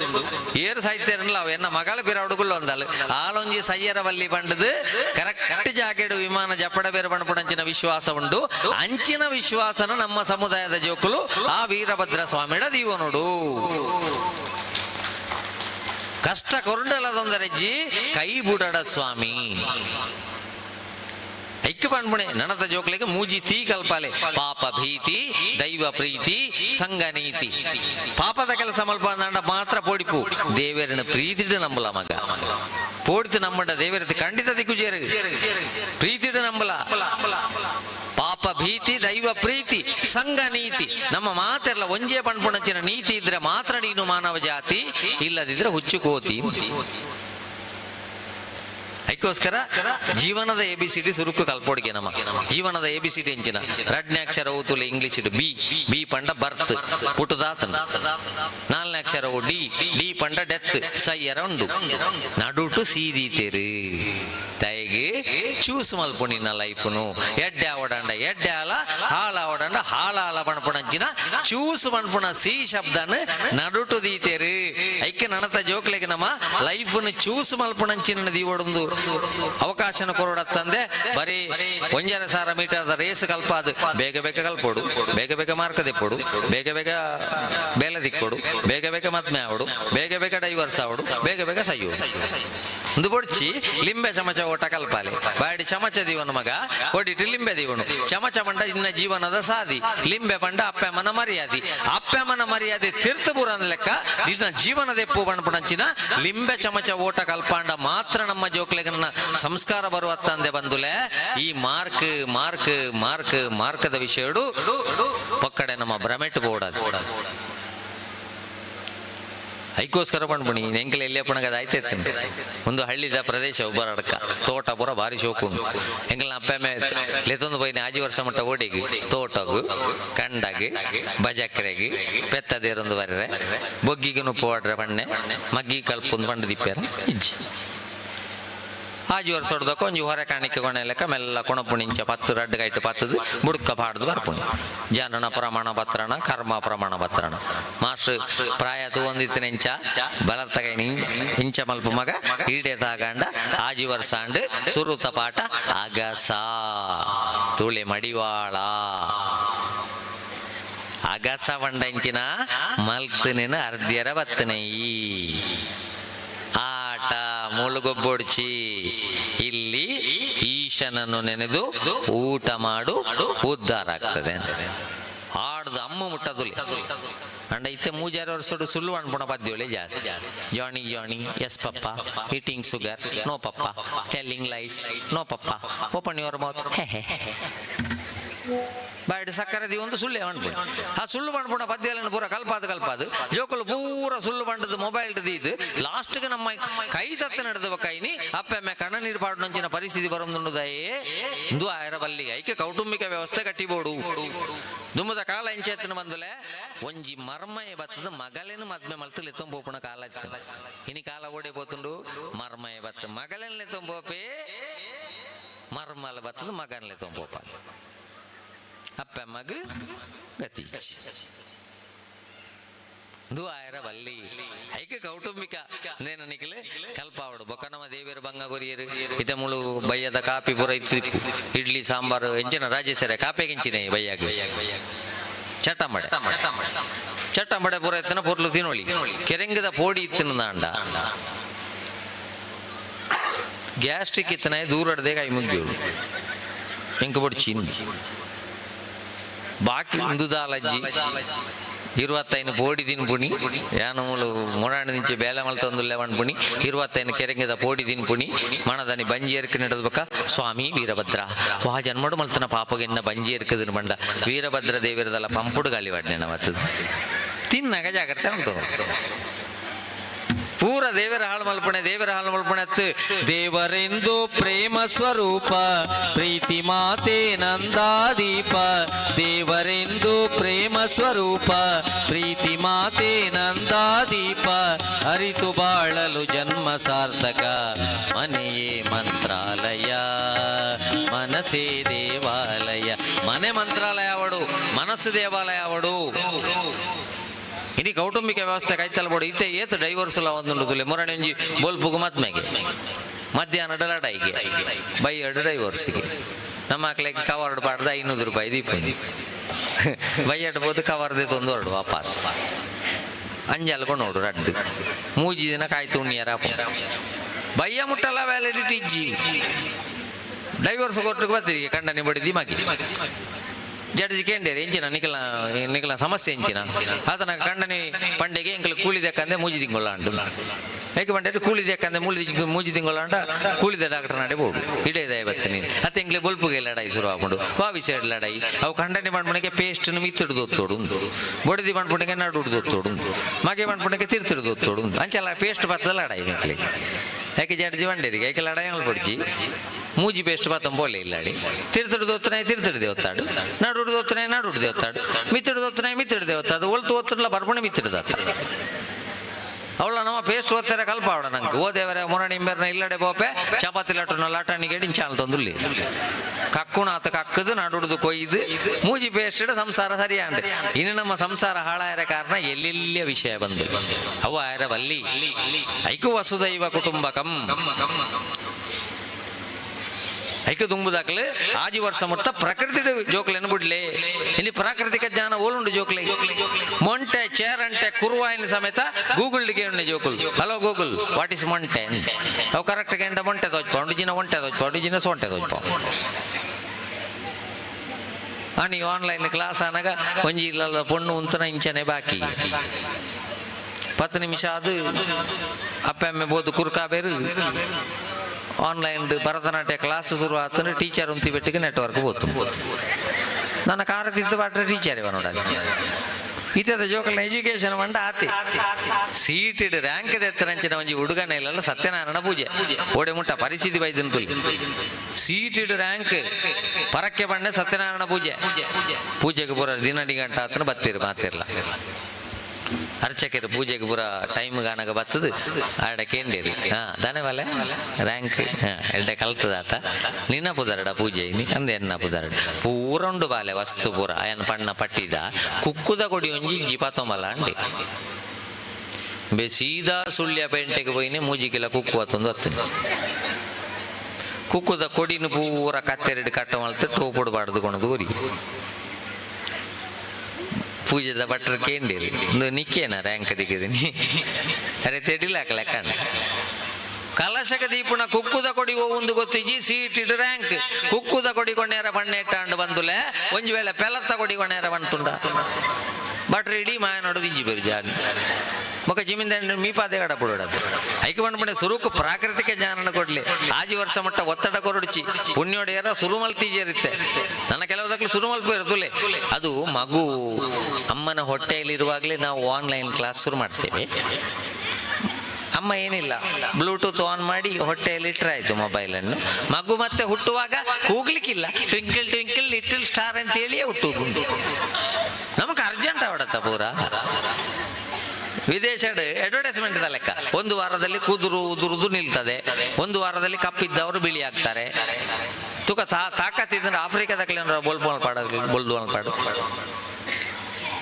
ಏರು ಸಾಯ್ತೇರಲ್ಲ ಎನ್ನ ಮಗಳ ಬೇರೆ ಹುಡುಗುಳು ಒಂದಲ್ಲ. ಆಲೊಂಜಿ ಸಯ್ಯರವಲ್ಲಿ ಬಂಡದು ಕರೆಕ್ಟ್ ಜಾಕೆಡು ವಿಮಾನ ಜಪ್ಪಡ ಬೇರೆ ಬಂಡ್ಪುಣಂಚಿನ ವಿಶ್ವಾಸ ಉಂಡು. ಅಂಚಿನ ವಿಶ್ವಾಸನ ನಮ್ಮ ಸಮುದಾಯದ ಜೋಕುಲು. ಆ ವೀರಭದ್ರ ಸ್ವಾಮಿಡ ದೀವನುಡು ಕಷ್ಟ ಕೊರುಂಡಲದೊಂದರಜ್ಜಿ ಕೈ ಬುಡಡ ಸ್ವಾಮಿ. ಪಣ್ಪುಣೆ ನನತ ಜೋಕ್ಲಿಗೆ ಮೂಜಿ ತೀ ಕಲ್ಪಾಲೆ. ಪಾಪ ಭೀತಿ, ದೈವ ಪ್ರೀತಿ, ಸಂಘ ನೀತಿ. ಪಾಪದ ಕೆಲಸ ಮಲ್ಪ ಮಾತ್ರ ಪೋಡಿಪು. ದೇವರನ್ನ ಪ್ರೀತಿಡು ನಂಬಲ ಮಗ. ಪೋಡಿತು ನಮ್ಮಂಡ ದೇವರದ್ದು ಖಂಡಿತ ದಿಕ್ಕುಜೇರು ಪ್ರೀತಿಡು ನಂಬಲ. ಪಾಪ ಭೀತಿ, ದೈವ ಪ್ರೀತಿ, ಸಂಘ ನೀತಿ. ನಮ್ಮ ಮಾತೆಲ್ಲ ಒಂಜೇ ಪಂಡ್ಪುಣಚಿನ ನೀತಿ ಇದ್ರೆ ಮಾತ್ರ ನೀನು ಮಾನವ ಜಾತಿ. ಇಲ್ಲದಿದ್ರೆ ಹುಚ್ಚು ಕೋತಿ. ಅದಕ್ಕೋಸ್ಕರ ಜೀವನದ ಎ ಬಿ ಸಿ ಡಿ ಸುರುಕು ಕಲ್ಪೋಡಿಗೆ ನಮ್ಮ ಜೀವನದ ಎ ಬಿ ಸಿ ಡಿ ಇಂಚಿನ ರಡ್ನೇ ಅಕ್ಷರ ಊತುಲೆ ಇಂಗ್ಲಿಷ್ ಇಡು ಬಿ. ಬಿ ಪಂಡ ಬರ್ತ್. ಪುಟದಾತನ. ನಾಲ್ನೇ ಅಕ್ಷರವು ಡಿ. ಡಿ ಪಂಡ ಡೆತ್. ಸೈಯರ ಉಂಡು ನಡುಟು ಸೀದೀತೇರು ದಯಗೆ ಚೂಸ್ ಮಲ್ಪುಣಿನ ಲೈಫ್ನು. ಎಡ್ಡೆ ಆವಡಂಡ ಎಡ್ಡೆ ಆಲ ಹಾಳ ಆವಡಂಡ ಹಾಳ ಆಲ ಬಣ್ಪುಣಂಚಿನ ಚೂಸ್ ಬಣ್ಪುಣ ಸಿ ಶಬ್ದನ ನಡುಟು ದೀತೇರು. ಐಕೆ ನನತ ಜೋಕ್ಲೆಗೆ ನಮ್ಮ ಲೈಫ್ನು ಚೂಸ್ ಮಲ್ಪುಣಂಚಿನ ದೀವಡೊಂದು. ಅವಕಾಶನ ಕೊರಡತ್ತಂದೆ ಬರೀ ಒಂಜನ ಸಾವಿರ ಮೀಟರ್ ರೇಸ್ ಕಲ್ಪ ಅದು ಬೇಗ ಬೇಗ ಕಲ್ಪೋಡು. ಬೇಗ ಬೇಗ ಮಾರ್ಕ ದಿಪ್ಪೋಡು ಬೇಗ ಬೇಗ ಬೇಲ ದಿಕ್ಕೋಡು ಬೇಗ ಬೇಗ ಮದ್ಮೆ ಆವಡು. ಬೇಗ ಬೇಗ ಡೈವರ್ಸ್ ಆವಡು. ಬೇಗ ಬೇಗ ಸಯ್ಯೋಡು ಒಂದು ಬೊಡ್ಚಿ, ಲಿಂಬೆ ಚಮಚ ಓಟ ಕಲ್ಪಾಲೆ. ಬಾಡಿ ಚಮಚ ದೀವನು ಮಗ ಕೊಡಿಟ್ಟು ಲಿಂಬೆ ದೀವನು. ಚಮಚ ಮಂಡ ಇನ್ನ ಜೀವನದ ಸಾದಿ ಲಿಂಬೆ ಬಂಡ ಅಪ್ಪಮ್ಮನ ಮರ್ಯಾದಿ. ಅಪ್ಪಮ್ಮನ ಮರ್ಯಾದೆ ತೀರ್ಥಪುರ ಲೆಕ್ಕ ಇನ್ನ ಜೀವನದ ಎಪ್ಪು ಬಣ್ಪುಣಂಚಿನ ಲಿಂಬೆ ಚಮಚ ಓಟ ಕಲ್ಪಾಂಡ ಮಾತ್ರ ನಮ್ಮ ಜೋಕ್ಲೆಗೆ ನನ್ನ ಸಂಸ್ಕಾರ ಬರುವ ತಂದೆ ಬಂದುಲೆ. ಈ ಮಾರ್ಕ್ ಮಾರ್ಕ್ ಮಾರ್ಕ್, ಮಾರ್ಕದ ವಿಷಯಡು ಒಕ್ಕಡೆ ನಮ್ಮ ಭ್ರಮೆಟ್ ಬೋರ್ಡ್ ಐಕೋಸ್ಕರ ಪಣ್ಪುಣಿ ನೆಂಕಲ್ ಎಲ್ಲಿ ಪಣಗದ ಆಯ್ತೈತೆ ಒಂದು ಹಳ್ಳಿದ ಪ್ರದೇಶ ಒಬ್ಬರಡ್ಕ ತೋಟ ಪುರ ಭಾರಿ ಶೋಕುಂಡು ಎಂಕಲ್ನ ಅಪ್ಪಮ್ಮೆ ಲೆತ್ತೊಂದು ಬೈನ ಆಜಿ ವರ್ಷ ಮಟ್ಟ ಓಡಿಗೆ, ತೋಟಗು, ಕಂಡಾಗಿ ಬಜಕ್ರೆಗೆ ಪೆತ್ತದೇರೊಂದು ಬರ್ರೆ ಬೊಗ್ಗಿಗೂ ಪೋಡ್ರೆ ಬಣ್ಣೆ, ಮಗ್ಗಿ ಕಲ್ಪೊಂದು ಬಂಡ ದಿಪ್ಪ್ಯಾರ ಇಜ್ಜಿ. ಆಜಿ ವರ್ಷ ಹೊಡ್ದಕ್ಕ ಹೊರ ಕಾಣಿಕೆ ಕೊನೆ ಲೆಕ್ಕ ಮೆಲ್ಲ ಕೊಣಪುಣಿಂಚ ಪತ್ತು, ರಡ್ಡ ಗೈಟ್ ಪತ್ತದು, ಬುಡ್ಕ ಪಾಡ್ದು ಬರ್ಪುಣಿ. ಜನನ ಪ್ರಮಾಣ ಪತ್ರಣ, ಕರ್ಮ ಪ್ರಮಾಣ ಪತ್ರಣ. ಮಾಸ್ಟರ್, ಪ್ರಾಯ ತೂವೊಂದಿತ್ತಿನ ಇಂಚ ಬಲತ್ತಗ ಇಂಚ ಮಲ್ಪ ಮಗ, ಈಡೆ ತಾಗಂಡ ಆಜಿ ವರ್ಷ ಸುರುತ ಪಾಠ, ಅಗಸ, ತುಳಿ ಮಡಿವಾಳ. ಅಗಸ ಬಂಡಂಚಿನ ಮಲ್ತಿನ ಅರ್ಧ್ಯರ ಬತ್ತನೈ ಆಟ ಮುಳುಗೊಬ್ಬೊಡ್ಚಿ. ಇಲ್ಲಿ ಈಶನನ್ನು ನೆನೆದು ಊಟ ಮಾಡು, ಉದ್ಧಾರ ಆಗ್ತದೆ ಆಡ್ದ ಅಮ್ಮ ಮುಟ್ಟದುಲಿ ಅಂಡ ಇತ್ತೆ ಮೂಜಾರು ವರ್ಷಡು ಸುಳ್ಳು ಅನ್ಪುಣ ಪದ್ಯೋಳೆ ಜಾಸ್ತಿ. Johnny Johnny yes papa eating sugar no papa telling lies no papa open your mouth boiled ಸಕ್ಕರೆ ಒಂದು ಸುಳ್ಳೆ ಮಾಡ್ಬೋದು ಆ ಸುಳ್ಳು ಮಾಡ್ಬೋಣ ಪದ್ಯಗಳನ್ನು ಪೂರ ಕಲ್ಪಾದ ಕಲ್ಪಾದು ಜೋಕುಲು ಪೂರ ಸುಳ್ಳು ಬಂಡದು ಮೊಬೈಲ್ ಇದು ಲಾಸ್ಟ್ಗೆ ನಮ್ಮ ಕೈ ತತ್ತ ನಡೆದವ ಕೈನಿ ಅಮ್ಮ ಕಣ್ಣ ನೀರು ಪರಿಸ್ಥಿತಿ ಪರಿಸ್ಥಿತಿ ದಾಯೆ ಇಂದು ಆಯರ ಬಲ್ಲಿಗೆ, ಐಕೆ ಕೌಟುಂಬಿಕ ವ್ಯವಸ್ಥೆ ಕಟ್ಟಿಬೋಡು. ದುಮ್ಮದ ಕಾಲ ಇಂಚೆತ್ತಿನ ಬಂದಲೆ ಒಂಜಿ ಮರ್ಮಯ ಬತ್ತದ ಮಗಲೇನು ಮದ್ಮೆ ಮಲ್ತಲ್ಲಿ ಎತ್ತೊಂಬೋಪಣ ಕಾಲ ಇನಿ ಕಾಲ ಓಡಿ ಪೋತುಂಡು, ಮರ್ಮಯ ಬತ್ತ ಮಗಲೇನು ಎತ್ತೊಂಬೋಪೆ ಮರ್ಮಲ ಬತ್ತದ ಮಗನಲ್ಲಿ ತೊಂಬೋಪ ಅಪ್ಪ, ಮಗ, ಗತಿ. ದು ಆಯರ ಬಲ್ಲಿ. ಐಕೆ ಕೌಟುಂಬಿಕ. ನೇನ ನಿಖಿಲೆ? ಕಲ್ಪಾವಡು. ಬೊಕ್ಕನಮ ದೇವಿಯರು ಬಂಗ ಕೊರಿಯರು ಇತ ಮುಳು ಬಯ್ಯದ ಕಾಪಿ ಪುರ ಇಡ್ಲಿ, ಸಾಂಬಾರು ಎಂಚಿನ ರಾಜೇಶ್ವರ ಕಾಪೆ ಗೆಂಚಿನ ಬಯ್ಯಾಗ ಚಟ್ಟಂಬಡೆ. ಚಟ್ಟಂಬಡೆ ಪೂರ ಎತ್ತನ ಪೊರ್ಲು ತಿನ್ನೋಳಿ. ಕೆರೆಂಗದ ಪೋಡಿ ಇತ್ತಿನ ಅಂಡ ಗ್ಯಾಸ್ಟ್ರಿಕ್ ಇತ್ತನ, ದೂರಡ್ದೆ ಕೈ ಮುಗಿಯೋಳು ಎಂಕ ಬಡ್ಚಿ ಬಾಕಿ ಉಂದುದಾಲಜ್ಜಿ ಇರುವತ್ತೈನು ಪೋಡಿ ದಿನ ಯಾನಮೂಲು ಯಾನು ಮೂಲು ಮೊಡಾಣ ನಿಂಚೆ ಬೇಲೆ ಮಲ್ತೊಂದು ಲೆವನ್ ಪುಣಿ. ಇರುವತ್ತೈನು ಕೆರೆಂಗದ ಪೋಡಿ ದಿನ ಪುಣಿ. ಮಣದನಿ ಬಂಜಿ ಎರ್ಕ ನಡದ್ಬೇಕ ಸ್ವಾಮಿ ವೀರಭದ್ರ. ವಾ ಜನ್ಮಡು ಮಲ್ತನ ಪಾಪಗೆನ್ನ ಬಂಜಿ ಎರ್ಕದನ್ ಬಂಡ ವೀರಭದ್ರ ದೇವಿರದಲ್ಲ ಪಂಪುಡು ಗಾಳಿ ವಾಡ್ನೆ ಅವತ್ತದು ತಿನ್ನಾಗ ಜಾಗ್ರತೆ ಉಂಟು. ಪೂರ ದೇವರ ಹಾಳು ಮಲ್ಪಣೆ, ದೇವರ ಹಾಳು ಮಲ್ಪಣೆ ಅತ್ತು ದೇವರೆಂದು ಪ್ರೇಮ ಸ್ವರೂಪ, ಪ್ರೀತಿ ಮಾತೆ ನಂದಾದೀಪ. ದೇವರೆಂದು ಪ್ರೇಮ ಸ್ವರೂಪ, ಪ್ರೀತಿ ಮಾತೆ ನಂದಾದೀಪ. ಅರಿತು ಬಾಳಲು ಜನ್ಮ ಸಾರ್ಥಕ, ಮನೆಯೇ ಮಂತ್ರಾಲಯ. ಮನಸೇ ದೇವಾಲಯ. ಮನೆ ಮಂತ್ರಾಲಯ ಅವಡು, ಮನಸ್ಸು ದೇವಾಲಯ ಅವಡು. ಇಡೀ ಕೌಟುಂಬಿಕ ವ್ಯವಸ್ಥೆ ಕೈತಲ್ಬೋಡು ಇತ್ತೆ ಏತು ಡೈವರ್ಸ್ ಎಲ್ಲ ಒಂದು ತುಲೆ. ಮೊರಣೆ ಒಂಜಿ ಬೋಲ್ಪುಗು ಮೇಗೆ ಮಧ್ಯಾಹ್ನ ಡಲಾಡೈಗೆ ಬೈ ಎರಡು ಡೈವರ್ಸಿಗೆ ನಮ್ಮ ಮಕ್ಳಿಗೆ ಕವರ್ಡ್ ಪಾಡ್ದ ಐನೂರು ರೂಪಾಯಿ ದೀಪ. ಬೈಯಡ್ ಬೋದು ಕವರ್ದೆ ತೊಂದು ಹೊರಡು ವಾಪಸ್. ಅಂಜಲ್ಗೊ ನೋಡು ರಡ್ಡು. ಮೂಜಿ ದಿನ ಕಾಯ್ತು ಉಣ್ಣಿಯರ ಬಯ್ಯ ಮುಟ್ಟಲ್ಲ ವ್ಯಾಲಿಡಿಟಿ ಇಜ್ಜಿ. ಡೈವರ್ಸ್ ಕೊಟ್ಟರು ಬರ್ತೀರಿ ಕಂಡನೆ ಬಡಿದಿ ಮಗಿ. ಜಡ್ಜಿ ಕೇಂಡೇರಿ ಎಂಚಿನ ನಿಖಲ ನಿಖಲ ಸಮಸ್ಯೆ ಎಂಚಿನ ಆತನ ಕಂಡನಿ ಪಂಡೆಗೆ ಎಂಕಲ್ ಕೂಲಿ ದಕ್ಕಂದೆ ಮೂಜಿ ತಿಂಗೊಳ್ಳ ಅಂಟು. ಏಕೆ ಪಂಡೆ ಕೂಲಿ ದಕ್ಕಂದೆ ಮೂಲಿ ಮೂಜಿ ತಿಂಗೊಳ್ಳ ಅಂಟ ಕೂಲಿದ ಡಾಕ್ಟರ್ ನಡೆ ಬೋಡು. ಇಡೇ ದೈವತ್ತಿನಿ ಅತ್ತ ಎಂಗ್ಲೆ ಬೊಲ್ಪುಗೆ ಲಡಾಯಿ ಶುರು ಆಗ್ಬಿಡು ಬಾವಿ ಸೈಡ್ ಲಡಾಯಿ. ಅವು ಕಂಡನಿ ಮಾಡ್ಬಿಡಕ್ಕೆ ಪೇಸ್ಟ್ ಮಿತ್ತಿಡ್ದು ಒತ್ತೋಡು ಬೊಡದಿ ಮಾಡ್ಬಿಡಕ್ಕೆ ನಡು ಹಿಡ್ದು ಒತ್ತೋಡು ಮಗೆ ಮಾಡ್ಬಿಡಕ್ಕೆ ತಿರ್ತಿಡ್ದು ಒತ್ತೋಡು ಅಂಚೆಲ್ಲ ಪೇಸ್ಟ್ ಬರ್ತದ ಲಡಾಯಿ ಮಿಕ್ಲಿಗೆ ಯಾಕೆ ಜಡ್ಜಿ ಬಂಡೇರಿಗೆ ಯಾಕೆ ಲಡಾಯಿ ಪೊಡ್ಚಿ ಮೂಜಿ ಬೇಸ್ಟ್ ಬತ್ತಂ ಬೋಲೆ ಇಲ್ಲಾಡಿ ತಿರ್ತಿಡ್ದು ಒತ್ತನೆ ತಿರ್ತಿಡ್ದೆ ಒತ್ತಾಡು ನಡು ಹಿಡ್ದು ಒತ್ತನೆ ನಡು ಹಿಡ್ದೆ ಒತ್ತಾಡು ಮಿತ್ತಿಡ್ದು ಒತ್ತನೆ ಮಿತ್ತಿಡ್ದೆ ಒತ್ತಾದು ಒಳ್ತು ಒತ್ತಡ್ಲ ಬರ್ಪಣೆ ಮಿತ್ತಿಡ್ದ ಅವಳ ನಮ್ಮ ಪೇಸ್ಟ್ ಓದ್ತಾರೆ ಕಲ್ಪ ಅವಡ ನಂಗೆ. ಓ ದೇವರ ಮೊರಣಿ ಇಂಬೆರ್ನ ಇಲ್ಲಡೆ ಬೋಪೆ, ಚಪಾತಿ ಲಟ್ಟುನ ಲಟಣಿಗೆ ಡಿಂಚಾಲ್ ತೊಂದುಲ್ಲಿ. ಕಕ್ಕುಣ ಆತ ಕಕ್ಕದು ನಡುಡ್ದು ಕೊಯ್ದು, ಮೂಜಿ ಪೇಸ್ಟ್ ಸಂಸಾರ ಸರಿಯಾಂಡ್. ಇನ್ನು ನಮ್ಮ ಸಂಸಾರ ಹಾಳಾಯರ ಕಾರಣ ಎಲ್ಲೆಲ್ಲಿಯ ವಿಷಯ ಬಂದು. ಅವು ಆಯರ ಬಲ್ಲಿ. ಐಕು ವಸುದೈವ ಕುಟುಂಬಕಂ. ಐಕ್ಯ ತುಂಬುದಾಗಲೇ ಆಜಿ ವರ್ಷ ಮುತ್ತ ಪ್ರಕೃತಿ ಜೋಕ್ಲೆ ಅನ್ಬಿಡ್ಲಿ. ಇಲ್ಲಿ ಪ್ರಾಕೃತಿಕ ಜ್ಞಾನ ಓಲುಂಡು ಜೋಕ್ಲಿ. ಮೊಂಟೆ ಚೇರ್ ಅಂಟೆ ಕುರುವಾಯಿನ ಸಮೇತ ಗೂಗುಲ್ಗೆ ಉಂಡೆ ಜೋಕುಲ್. Hello Google. ವಾಟ್ ಇಸ್ ಮೊಂಟೆ? ಅವು ಕರೆಕ್ಟ್ ಗೆಂಡ ಮೊಂಟೆ ದೋಚ್ಪ ಒಂದು ಜಿನ ಮೊಂಟೆ ದೋಚ್ಪ ಒಂದು ಜಿನ ಸೊಂಟೆ ದೋಚ್ಪ ಅಣ್ಣ ಈ ಆನ್ಲೈನ್ ಕ್ಲಾಸ್ ಆನಗ ಒಂಜಿ ಇಲ್ಲಲ ಪೊಣ್ಣು ಉಂತನ ಇಂಚನೆ ಬಾಕಿ. ಪತ್ತು ನಿಮಿಷ ಅದು ಅಪ್ಪ ಅಮ್ಮೆ ಬೋದು ಕುರುಕಾ ಬೇರು ಆನ್ಲೈನ್ ಭರತನಾಟ್ಯ ಕ್ಲಾಸ್ ಶುರು ಆತನು ಟೀಚರ್ ಉಂತಿ ಬೆಟ್ಟಿಗೆ ನೆಟ್ವರ್ಕ್ పోతుంది ನನ್ನ ಕಾರತಿತ್ತು ಬಾಟ್ರೆ ಟೀಚರ್ ಇವ ನೋಡಲ್ಲಿ ಇತದ ಜೋಕಲ್ನ ಎಜುಕೇಶನ್ ಮಂಡ ಆತಿ ಸೀಟೆಡ್ ರ್ಯಾಂಕ್ ಎತ್ತರಂಚಿನ ಒಂಜಿ ಹುಡುಗನ ಇಲ್ಲಲ್ಲ ಸತ್ಯನಾರಾಯಣ ಪೂಜೆ ಓಡೆ ಮುಟ್ಟ ಪರಿಸ್ಥಿತಿ ಬೈದಂತುಲ್ ಸೀಟೆಡ್ ರ್ಯಾಂಕ್ ಪರಕ್ಕೆ ಬಣ್ಣೆ ಸತ್ಯನಾರಾಯಣ ಪೂಜೆ ಪೂಜೆಗೆ ಪೂರ ದಿನಡಿ ಗಂಟ ಆತನ ಬತ್ತಿರು ಮಾತಿರ್ಲ ಅರ್ಚಕರು ಪೂಜೆಗೆ ಪೂರ ಟೈಮ್ ಗಾನಗ ಬತ್ತದು ಆಡ ಕೇಂಡೇರಿ ಹಾ ದಾನೆ ಬಲೆ ರ್ಯಾಂಕ್ ಎಡ್ಡೆ ಕಲ್ತದಾತ ನಿನ್ನ ಪುದರಡ ಪೂಜೆ, ನೀ ಅಂದೆ ಎನ್ನ ಪುದರಡ. ಪೂರ ಉಂಡು ಬಾಲೆ ವಸ್ತು ಪೂರ ಅಯನ್ ಪಣ್ಣ ಪಟ್ಟಿದ. ಕುಕ್ಕುದ ಕೊಡಿ ಒಂಜಿ ಜಿಪಾತೊಂಬಲ ಅಂಡಿ. ಬೆ ಸೀದಾ ಸುಳ್ಯ ಪೇಂಟೆಗೆ ಪೋಯಿನಿ ಮೂಜಿಗೆಲ್ಲ ಕುಕ್ಕು ಅತ್ತೊಂದು ಹತ್ತಿನ ಕುಕ್ಕುದ ಕೊಡಿನ ಪೂರ ಕತ್ತೆರಡು ಕಟ್ಟ ಮಲ್ತು ಟೋಪುಡು ಬಾಡ್ದು ಕೊಣದು ಊರಿ ಪೂಜೆದ ಭಟ್ರ ಕೇಂದಿರಿ ಒಂದು ನಿಕ್ಕೇನ ರ್ಯಾಂಕ್ ದಿಗಿದೀನಿ ಅರೆ ತೆಡಿಲಾಕ ಲೆಕ್ಕಂಡ ಕಲಶಕ ದೀಪುಣ ಕುಕ್ಕುದ ಕೊಡಿ ಒಂದು ಗೊತ್ತಿಜಿ ಸೀಟ್ ಇಡು ರ್ಯಾಂಕ್ ಕುಕ್ಕುದ ಕೊಡಿ ಕೊಣ್ಣೇರ ಬಣ್ಣ ಇಟ್ಟಾಂಡು ಬಂದುಲೆ, ಒಂಜಿ ವೇಳೆ ಪೆಲತ್ತ ಕೊಡಿ ಕೊಣ್ಣೇರ ಬಂಟುಂಡ ಭಟ್ರು ಇಡೀ ಮಾಯ ನೋಡೋದು ದಿಂಜಿ ಬೇರು ಜಾನಿ. ఒక ಮೀ ಮೀಪಾದೆ ಬಿಡೋಡ ಐಕೆ ಬಂದ್ಬಿಟ್ಟೆ ಸುರುಕು ಪ್ರಾಕೃತಿಕ ಜ್ಞಾನ ಕೊಡ್ಲಿ. ಆಜಿ ವರ್ಷ ಮಟ್ಟ ಒತ್ತಡ ಕೊರಡ್ಚಿ. ಪುಣ್ಯೋಡೆಯರ ಸುರುಮಲ್ತೀಜಿರುತ್ತೆ ನನ್ನ ಕೆಲವದಾಗ್ಲೂ ಸುರುಮಲ್ಪ ಇರ್ತುಲೆ ಅದು ಮಗು ಅಮ್ಮನ ಹೊಟ್ಟೆಯಲ್ಲಿರುವಾಗಲೇ ನಾವು ಆನ್ಲೈನ್ ಕ್ಲಾಸ್ ಶುರು ಮಾಡ್ತೇವೆ. ಅಮ್ಮ ಏನಿಲ್ಲ. ಬ್ಲೂಟೂತ್ ಆನ್ ಮಾಡಿ ಹೊಟ್ಟೆಯಲ್ಲಿ ಇಟ್ಟರೆ ಮೊಬೈಲ್ ಮೊಬೈಲನ್ನು ಮಗು ಮತ್ತೆ ಹುಟ್ಟುವಾಗ ಕೂಗ್ಲಿಕ್ಕಿಲ್ಲ. ಟ್ವಿಂಕಲ್ ಟ್ವಿಂಕಲ್ ಲಿಟಲ್ ಸ್ಟಾರ್ ಅಂತ ಹೇಳಿಯೇ ಹುಟ್ಟು ನಮಗೆ ಅರ್ಜೆಂಟ್ ಅವಡತ್ತ ಪೂರ. ವಿದೇಶದ ಅಡ್ವರ್ಟೈಸ್ಮೆಂಟ್ ಲೆಕ್ಕ. ಒಂದು ವಾರದಲ್ಲಿ ಕುದುರು, ಉದುರುದು ನಿಲ್ತದೆ. ಒಂದು ವಾರದಲ್ಲಿ ಕಪ್ಪಿದ್ದವರು ಬಿಳಿ ಆಗ್ತಾರೆ ತುಕ ತಾ ತಾಕತ್ತಿದ್ರೆ ಆಫ್ರಿಕಾದಾಗಲಿ ಬೋಲ್ ಬೋಲ್ ಪಾಡೋದು, ಬೋಲ್ ಬೋಲ್ ಪಾಡು.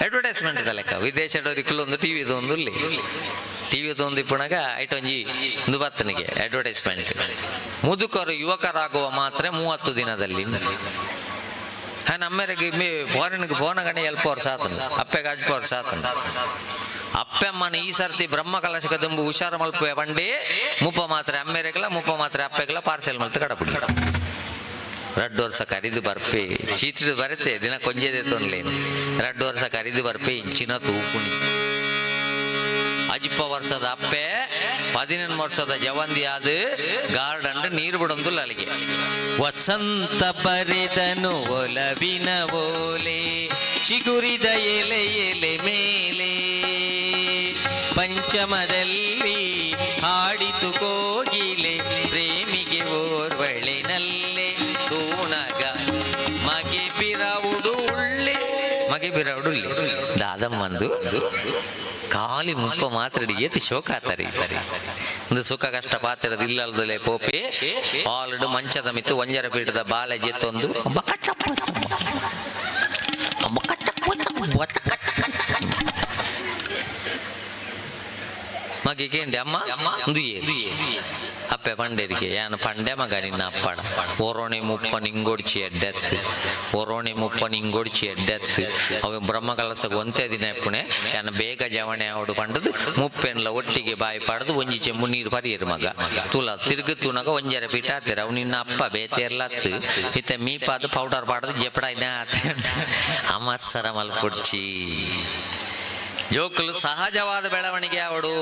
ಅಡ್ವರ್ಟೈಸ್ಮೆಂಟ್ ಲೆಕ್ಕ. ವಿದೇಶದವ್ರಿಕ್ಕಲು ಒಂದು ಟಿವಿದು ಒಂದು ಇಲ್ಲಿ. ಟಿವಿದು ಒಂದು ಪುಣಗ ಐಟೊಂಜಿ ಒಂದು ಬತ್ತನಿಗೆ ಅಡ್ವರ್ಟೈಸ್ಮೆಂಟ್ ಮುದುಕರು ಯುವಕರಾಗುವ ಮಾತ್ರ ಮೂವತ್ತು ದಿನದಲ್ಲಿ. ಹಾಂ ನಮ್ಮ ಫಾರಿನ್ಗೆ ಫೋನ ಗಣಿ ಎಲ್ಪ ವರ್ಷ ಆತನು ಅಪ್ಪೆಗೆ ಅಜ್ಪ ಆತನು ಅಪ್ಪೆಮ್ಮನ ಈ ಸರ್ತಿ ಬ್ರಹ್ಮ ಕಲಶಕ ತುಂಬು ಹುಷಾರ ಮಲ್ಪೆ ಬಂಡಿ. ಮುಪ್ಪ ಮಾತ್ರ ಅಮ್ಮೆರೆಗಲ, ಮುಪ್ಪ ಮಾತ್ರ ಅಪ್ಪೆಗಲ ಪಾರ್ಸೆಲ್ ಮಲ್ತು ಕಡಪುಡಿ. ರಡ್ಡು ವರ್ಷ ಕರಿದು ಬರ್ಪೆ ಚೀಟಿಡು ಬರುತ್ತೆ, ದಿನ ಕೊಂಜೆದೆ ತೊನ್ಲೆ. ರಡ್ಡು ವರ್ಷ ಕರಿದು ಬರ್ಪೆ, ಇಂಚಿನ ತೂಪುಣಿ ಅಜ್ಪ ವರ್ಷದ ಅಪ್ಪೆ ವರ್ಷದ ಜವಂದಿ ಆದ ಗಾರ್ಡನ್ ನೀರು ಬಿಡೊಂದು ಅಲ್ಲಿಗೆ ವಸಂತ ಬರೆದನು ಒಲವಿನ ಓಲೆ, ಚಿಗುರಿದ ಎಲೆ ಎಲೆ ಮೇಲೆ ಪಂಚಮದಲ್ಲಿ ಹಾಡಿತು ಕೋಗಿಲೆ, ಪ್ರೇಮಿಗೆ ಓರ್ವಳಿನಲ್ಲೇ ತೂಣಗ ಮಗೆ ಬಿರವುಡು ಉಳ್ಳೆ. ಮಗೆ ಬಿರವುಡು ದಾದಮ್ಮಂದು ಖಾಲಿ ಮುಪ್ಪ ಮಾತ್ರ ಏತಿ ಶೋಕ ಆತಾರೆ ಒಂದು ಸುಖ ಕಷ್ಟ ಪಾತ್ರದ ಇಲ್ಲಲ್ದಲೆ ಪೋಪಿ. ಆಲ್ರೆಡಿ ಮಂಚದ ಮಿತ್ತು ಒಂಜರ ಪೀಠದ ಬಾಲೆ ಜೆತ್ತೊಂದು. ಬಕ ಚಪ್ಪ. ಕೇಂಡಿ ಅಮ್ಮ ಒಂದು ಏ ಅಪ್ಪೆ ಪಂಡೇರಿಗೆ ಯಾನ ಪಂಡೆ ಮಗ ನಿನ್ನ ಅಪ್ಪಡ ಒರೋಣೆ ಮುಪ್ಪ ನಿಂಗೊಡ್ಚಿ ಎಡ್ಡೆತ್ತು ಒರೋಣೆ ಮುಪ್ಪ ನಿಂಗೊಡ್ಚಿ ಎಡ್ಡೆತ್ತು ಅವ ಬ್ರಹ್ಮ ಕಲಸಗ ಒಂದೇ ದಿನ ಎಪ್ಪುಣೆ ಯಾನ ಬೇಗ ಜವಣೆ ಅವಡು ಪಂಡದು ಮುಪ್ಪೆನ್ಲ ಒಟ್ಟಿಗೆ ಬಾಯಿ ಪಡೆದು ಒಂಜಿ ಚೆಂಬು ನೀರು ಪರಿಯರು ಮಗ ತುಲ ತಿರುಗು ತುನಗ ಒಂಜರ ಪೀಠ ಆತಿರ ಅವ್ ನಿನ್ನ ಅಪ್ಪ ಬೇತೆರ್ಲತ್ತು ಇತ್ತ ಪೌಡರ್ ಪಾಡದು ಜಪಡ ಇನ್ನ ಅಮಸ್ಸರ ಮಲ್ಕೊಡ್ಚಿ ಜೋಕುಲು ಸಹಜವಾದ ಬೆಳವಣಿಗೆ ಅವಡು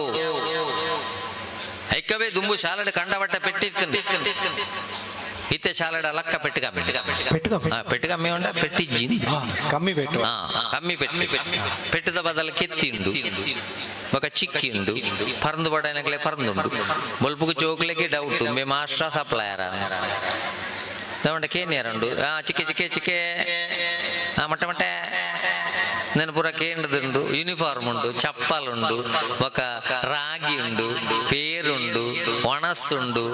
ಐಕ್ಕವೇ ದುಂಬು ಶಾಲಡ್ ಕಂಡಬಟ್ಟ ಪೆಟ್ಟಿತ್ತು ಇತ್ತೆ ಶಾಲಡ ಲಕ್ಕ ಪೆಟ್ಟಿಗ ಪೆಟ್ಟಿಗ పెట్టుగా ಪೆಟ್ಟಿಗ ಕಮ್ಮಿ ಉಂಡ ಪೆಟ್ಟಿಜ್ಜಿ కమ్మి పెట్టు ಹಾ ಕಮ್ಮಿ ಪೆಟ್ಟಿ ಪೆಟ್ಟದ ಬದಲು ಕೆತ್ತಿಂಡು ఒక చిక్కిండు పరందు పడనకలే పరందుండు బొల్పుకు చోకులకి డౌట్ మే మాస్టర్ సప్లయరా ఏమంటే కేనియరండు ఆ చిక్కే చిక్కే చిక్కే ఆ ನೆನಪುರಕ್ಕೆ ಏನದುಂಡು ಯೂನಿಫಾರ್ಮ್ ಉಂಡು ಚಪ್ಪಲ್ ಉಂಡು ಬೊಕ ರಾಗಿ ಉಂಡು ಪೇರುಂಡು ಒಣಸುಂಡು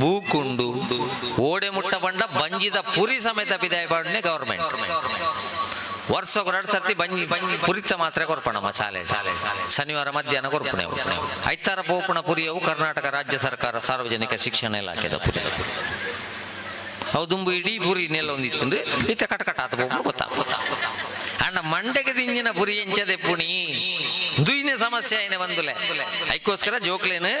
ಬೂಕುಂಡು ಓಡೆ ಮುಟ್ಟ ಬಂಡ ಬಂಜಿದ ಪುರಿ ಸಮೇತ ಬಿದಾಯ ಬಾಡನೆ ಗೌರ್ಮೆಂಟ್ ವರ್ಷಕ್ಕೆ ಎರಡು ಸರ್ತಿ ಬಂಜಿ ಬಂಜಿ ಪುರಿತ ಮಾತ್ರ ಕೊರ್ಪಣಮ್ಮ ಶಾಲೆ ಶಾಲೆ ಶನಿವಾರ ಮಧ್ಯಾಹ್ನ ಕೊರ್ಪಣೆ ಐತಾರ ಪೋಪಣ ಪುರಿಯವು ಕರ್ನಾಟಕ ರಾಜ್ಯ ಸರ್ಕಾರ ಸಾರ್ವಜನಿಕ ಶಿಕ್ಷಣ ಇಲಾಖೆದ ಪುರಿ ಅವು ದುಂಬು ಇಡೀ ಪುರಿನೆಲ್ಲ ಒಂದಿತ್ತು ಇತ್ತ ಕಟಕಟ ಆತ ಪೋಪಣ ಗೊತ್ತಾ ಗೊತ್ತಾ ಮಂಡೆಗೆ ದಿಂಜಿನ ಪುರಿ ಎಂಚದೆ ಪುಣಿ. ದುಯ್ನೆ ಸಮಸ್ಯೆ ಏನೇ ಬಂದುಲೆ. ಐಕೋಸ್ಕರ ಜೋಕ್ಲೇನು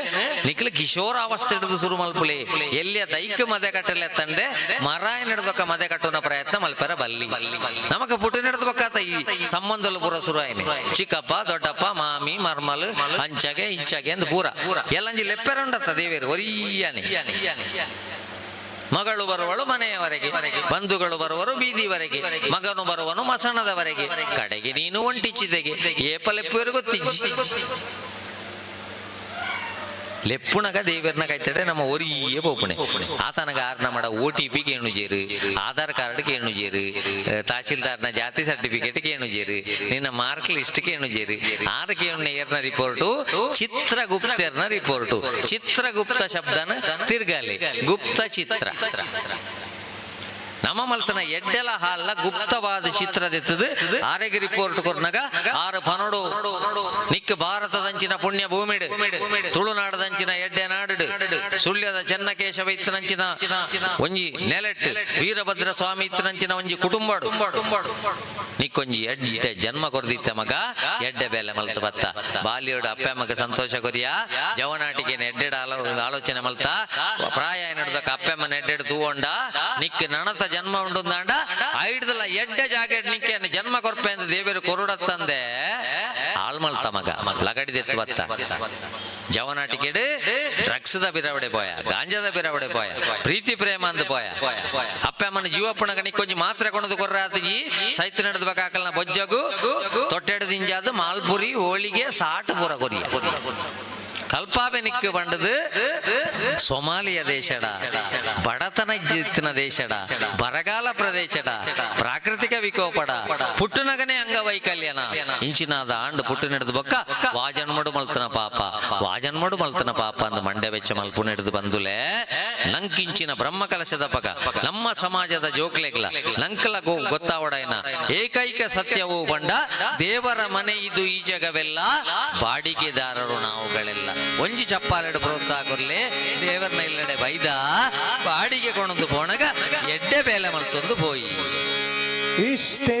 ನಿಕ್ಲ ಕಿಶೋರಾವಸ್ಥೆ ಹಿಡಿದು ಶುರು ಮಲ್ಪುಲೆ. ಎಲ್ಲಿಯ ದೈಕ ಮದೆ ಕಟ್ಟಲೆ ತಂದೆ ಮರ ನಡೆದೊಕ್ಕ ಮದೆ ಕಟ್ಟುನ ಪ್ರಯತ್ನ ಮಲ್ಪರ ಬಲ್ಲಿ. ನಮಗ ಪುಟ್ಟು ನಡೆದಬೇಕಾತ ಈ ಸಂಬಂಧಲು ಪೂರ ಶುರು ಆಯ್ನೆ. ಚಿಕ್ಕಪ್ಪ, ದೊಡ್ಡಪ್ಪ, ಮಾಮಿ, ಮರ್ಮಲ್, ಅಂಚಗೆ, ಇಂಚಗೆ ಅಂತ ಪೂರ ಎಲ್ಲಂಜಿ ಲೆಪ್ಪೆರ ಉಂಡತ್ತ ದೇವೇರು, ಒರಿಯಾನೆ. ಮಗಳು ಬರುವಳು ಮನೆಯವರೆಗೆ ಬಂಧುಗಳು ಬರುವರು ಬೀದಿವರೆಗೆ ಮಗನು ಬರುವನು ಮಸಣದವರೆಗೆ. ಕಡೆಗೆ ನೀನು ಒಂಟಿಚ್ಚಿದೆಗೆ ಏಪಲೆಪ್ಪುವರು ಗೊತ್ತಿಜ್ಜಿ ಲೆಪ್ಪುನಗ ದೇವರ್ನ ಕೈತಡೆ ನಮ್ಮ ಒರಿಯೇ ಬೋಪಣೆ. ಆತನಗ ಆರ್ನ ಮಾಡ O T P Aadhaar card ಕೇಣು ಜೇರು ತಹಶೀಲ್ದಾರ್ನ ಜಾತಿ ಸರ್ಟಿಫಿಕೇಟ್ ಕೇಣು ಜೇರು, ನಿನ್ನ ಮಾರ್ಕ್ ಲಿಸ್ಟ್ ಕೇಳು ಜೇರು. ಆರು ಕೇಣು ಏರ್ನ ರಿಪೋರ್ಟು? ಚಿತ್ರಗುಪ್ತರ್ನ ರಿಪೋರ್ಟು. ಚಿತ್ರಗುಪ್ತ ಶಬ್ದನ ತಿರ್ಗಾಲಿ. ಗುಪ್ತ ಚಿತ್ರ. ನಮ್ಮ ಮಲ್ತನ ಎಡ್ಡೆಲ ಹಾಲ್ನ ಗುಪ್ತವಾದ ಚಿತ್ರದೆತ್ತದು ಆರೋಗ್ಯ ರಿಪೋರ್ಟ್ ಕೊರ್ನಗ ಆರು ಪನೋಡು. ನಿಕ್ಕ ಭಾರತದಂಚಿನ ಪುಣ್ಯ ಭೂಮಿಡು. ತುಳುನಾಡದಂಚಿನ ಎಡ್ಡೆ ನಾಡು ಸುಳ್ಯದ ಚೆನ್ನಕೇಶವ ಇತ್ತನಂಚಿನ ಒಂಜಿ ನೆಲೆಟ್ ವೀರಭದ್ರ ಸ್ವಾಮಿ ಇತ್ತನಂಚಿನ ಒಂಜಿ ಕುಟುಂಬಡು. ನಿಕ್ಕೊಂಜಿ ಎಡ್ಡೆ ಜನ್ಮ ಕೊರದಿತ್ತ ಮಗ. ಎಡ್ಡೆ ಬೇಲೆ ಮಲ್ತ ಬತ್ತ. ಬಾಲ್ಯೋಡು ಅಪ್ಪ ಮಗ ಸಂತೋಷ ಕೊರಿಯ. ಜವನಾಟಿಗೆ ಎಡ್ಡೆಡ ಆಲೋ- ಆಲೋಚನೆ ಮಲ್ತ. ಪ್ರಾಯ ನಡೆದಕ್ಕ ಅಪ್ಪೆಮ್ಮನ ಎಡ್ಡೆಡ್ ತೂವೊಂಡ. ನಿಕ್ಕ ನಣತ ಜನ್ಮ ಉಂಡುಂದಾಂಡ. ಐಡ್ದಲ್ಲ ಎಡ್ಡೆ ಜಾಗೆಡ್ ನಿಕ್ಕೆ ಜನ್ಮ ಕೊರ್ಪೆ ಅಂತ ದೇವರು ಕೊರುಡತ್ತಂದೆ. ಹಾಳು ಮಲ್ತ ಮಗ. ಲಗಡಿದೆತ್ತು ಬತ್ತ ಡ್ರಗ್ಸ್ ದ ಬಿರವಡೆ ಪೋಯ, ಗಾಂಜಾದ ಬಿರವಡೆ ಪೋಯ, ಪ್ರೀತಿ ಪ್ರೇಮ ಅಂದ ಬಾಯ ಅಪ್ಪ ಅಮ್ಮನ ಜೀವಪ್ಪನ ಗಣಿ ಕೊಂಚ ಮಾತ್ರ ಕೊಣದು ಕೊರ್ರಾತಜಿ ಸೈತ್ ನಡೆದ ಬೇಕಾಕಲ್ನ ಬೊಜ್ಜಗು ತೊಟ್ಟೆಡು ದಿಂಜಾದ ಮಾಲ್ಪುರಿ, ಹೋಳಿಗೆ, ಸಾಟ್ ಪೂರ ಕೊರಿಯ. ಕಲ್ಪಾಬೆ ನಿಕ್ಕು ಬಂಡದು ಸೊಮಾಲಿಯ ದೇಶಡ ಬಡತನ ಜಿತ್ತಿನ ದೇಶಡ ಬರಗಾಲ ಪ್ರದೇಶಡ ಪ್ರಾಕೃತಿಕ ವಿಕೋಪಡ ಪುಟ್ಟನಗನೆ ಅಂಗವೈಕಲ್ಯನ ಇಂಚಿನಾದ ಆಂಡು ಪುಟ್ಟು ನಡೆದು ಬೊಕ್ಕ ವಾಜನ್ಮಡು ಮಲ್ತನ ಪಾಪ ವಾಜನ್ಮಡು ಮಲ್ತನ ಪಾಪ ಅಂದ ಮಂಡೆ ವೆಚ್ಚ ಮಲ್ಪು ನಡೆದು ಬಂದುಲೆ. ನಂಕಿಂಚಿನ ಬ್ರಹ್ಮ ಕಲಶದ ಪಗ, ನಮ್ಮ ಸಮಾಜದ ಜೋಕ್ಲೆಗ್ಲ, ನಂಕಲ ಗೋ ಗೊತ್ತಾವಡೈನ ಏಕೈಕ ಸತ್ಯವು ಬಂಡ, ದೇವರ ಮನೆ ಇದು ಈ ಜಗವೆಲ್ಲ. ಬಾಡಿಗೆದಾರರು ನಾವುಗಳೆಲ್ಲ. ಒಂಜಿ ಚಪ್ಪಾಲೆಡು ಪ್ರೋತ್ಸಾಹ ಕೊರ್ಲೆ, ದೇವರನ ಇಲ್ಲಡೆ ಬೈದ, ಬಾಡಿಗೆ ಕೊಣದು ಪೋಣಗ, ಎಡ್ಡೆ ಬೇಲೆ ಮಲ್ತೊಂದು ಪೋಯಿ. ಇಷ್ಟೇ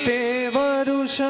ಇಷ್ಟೇ ವರುಷ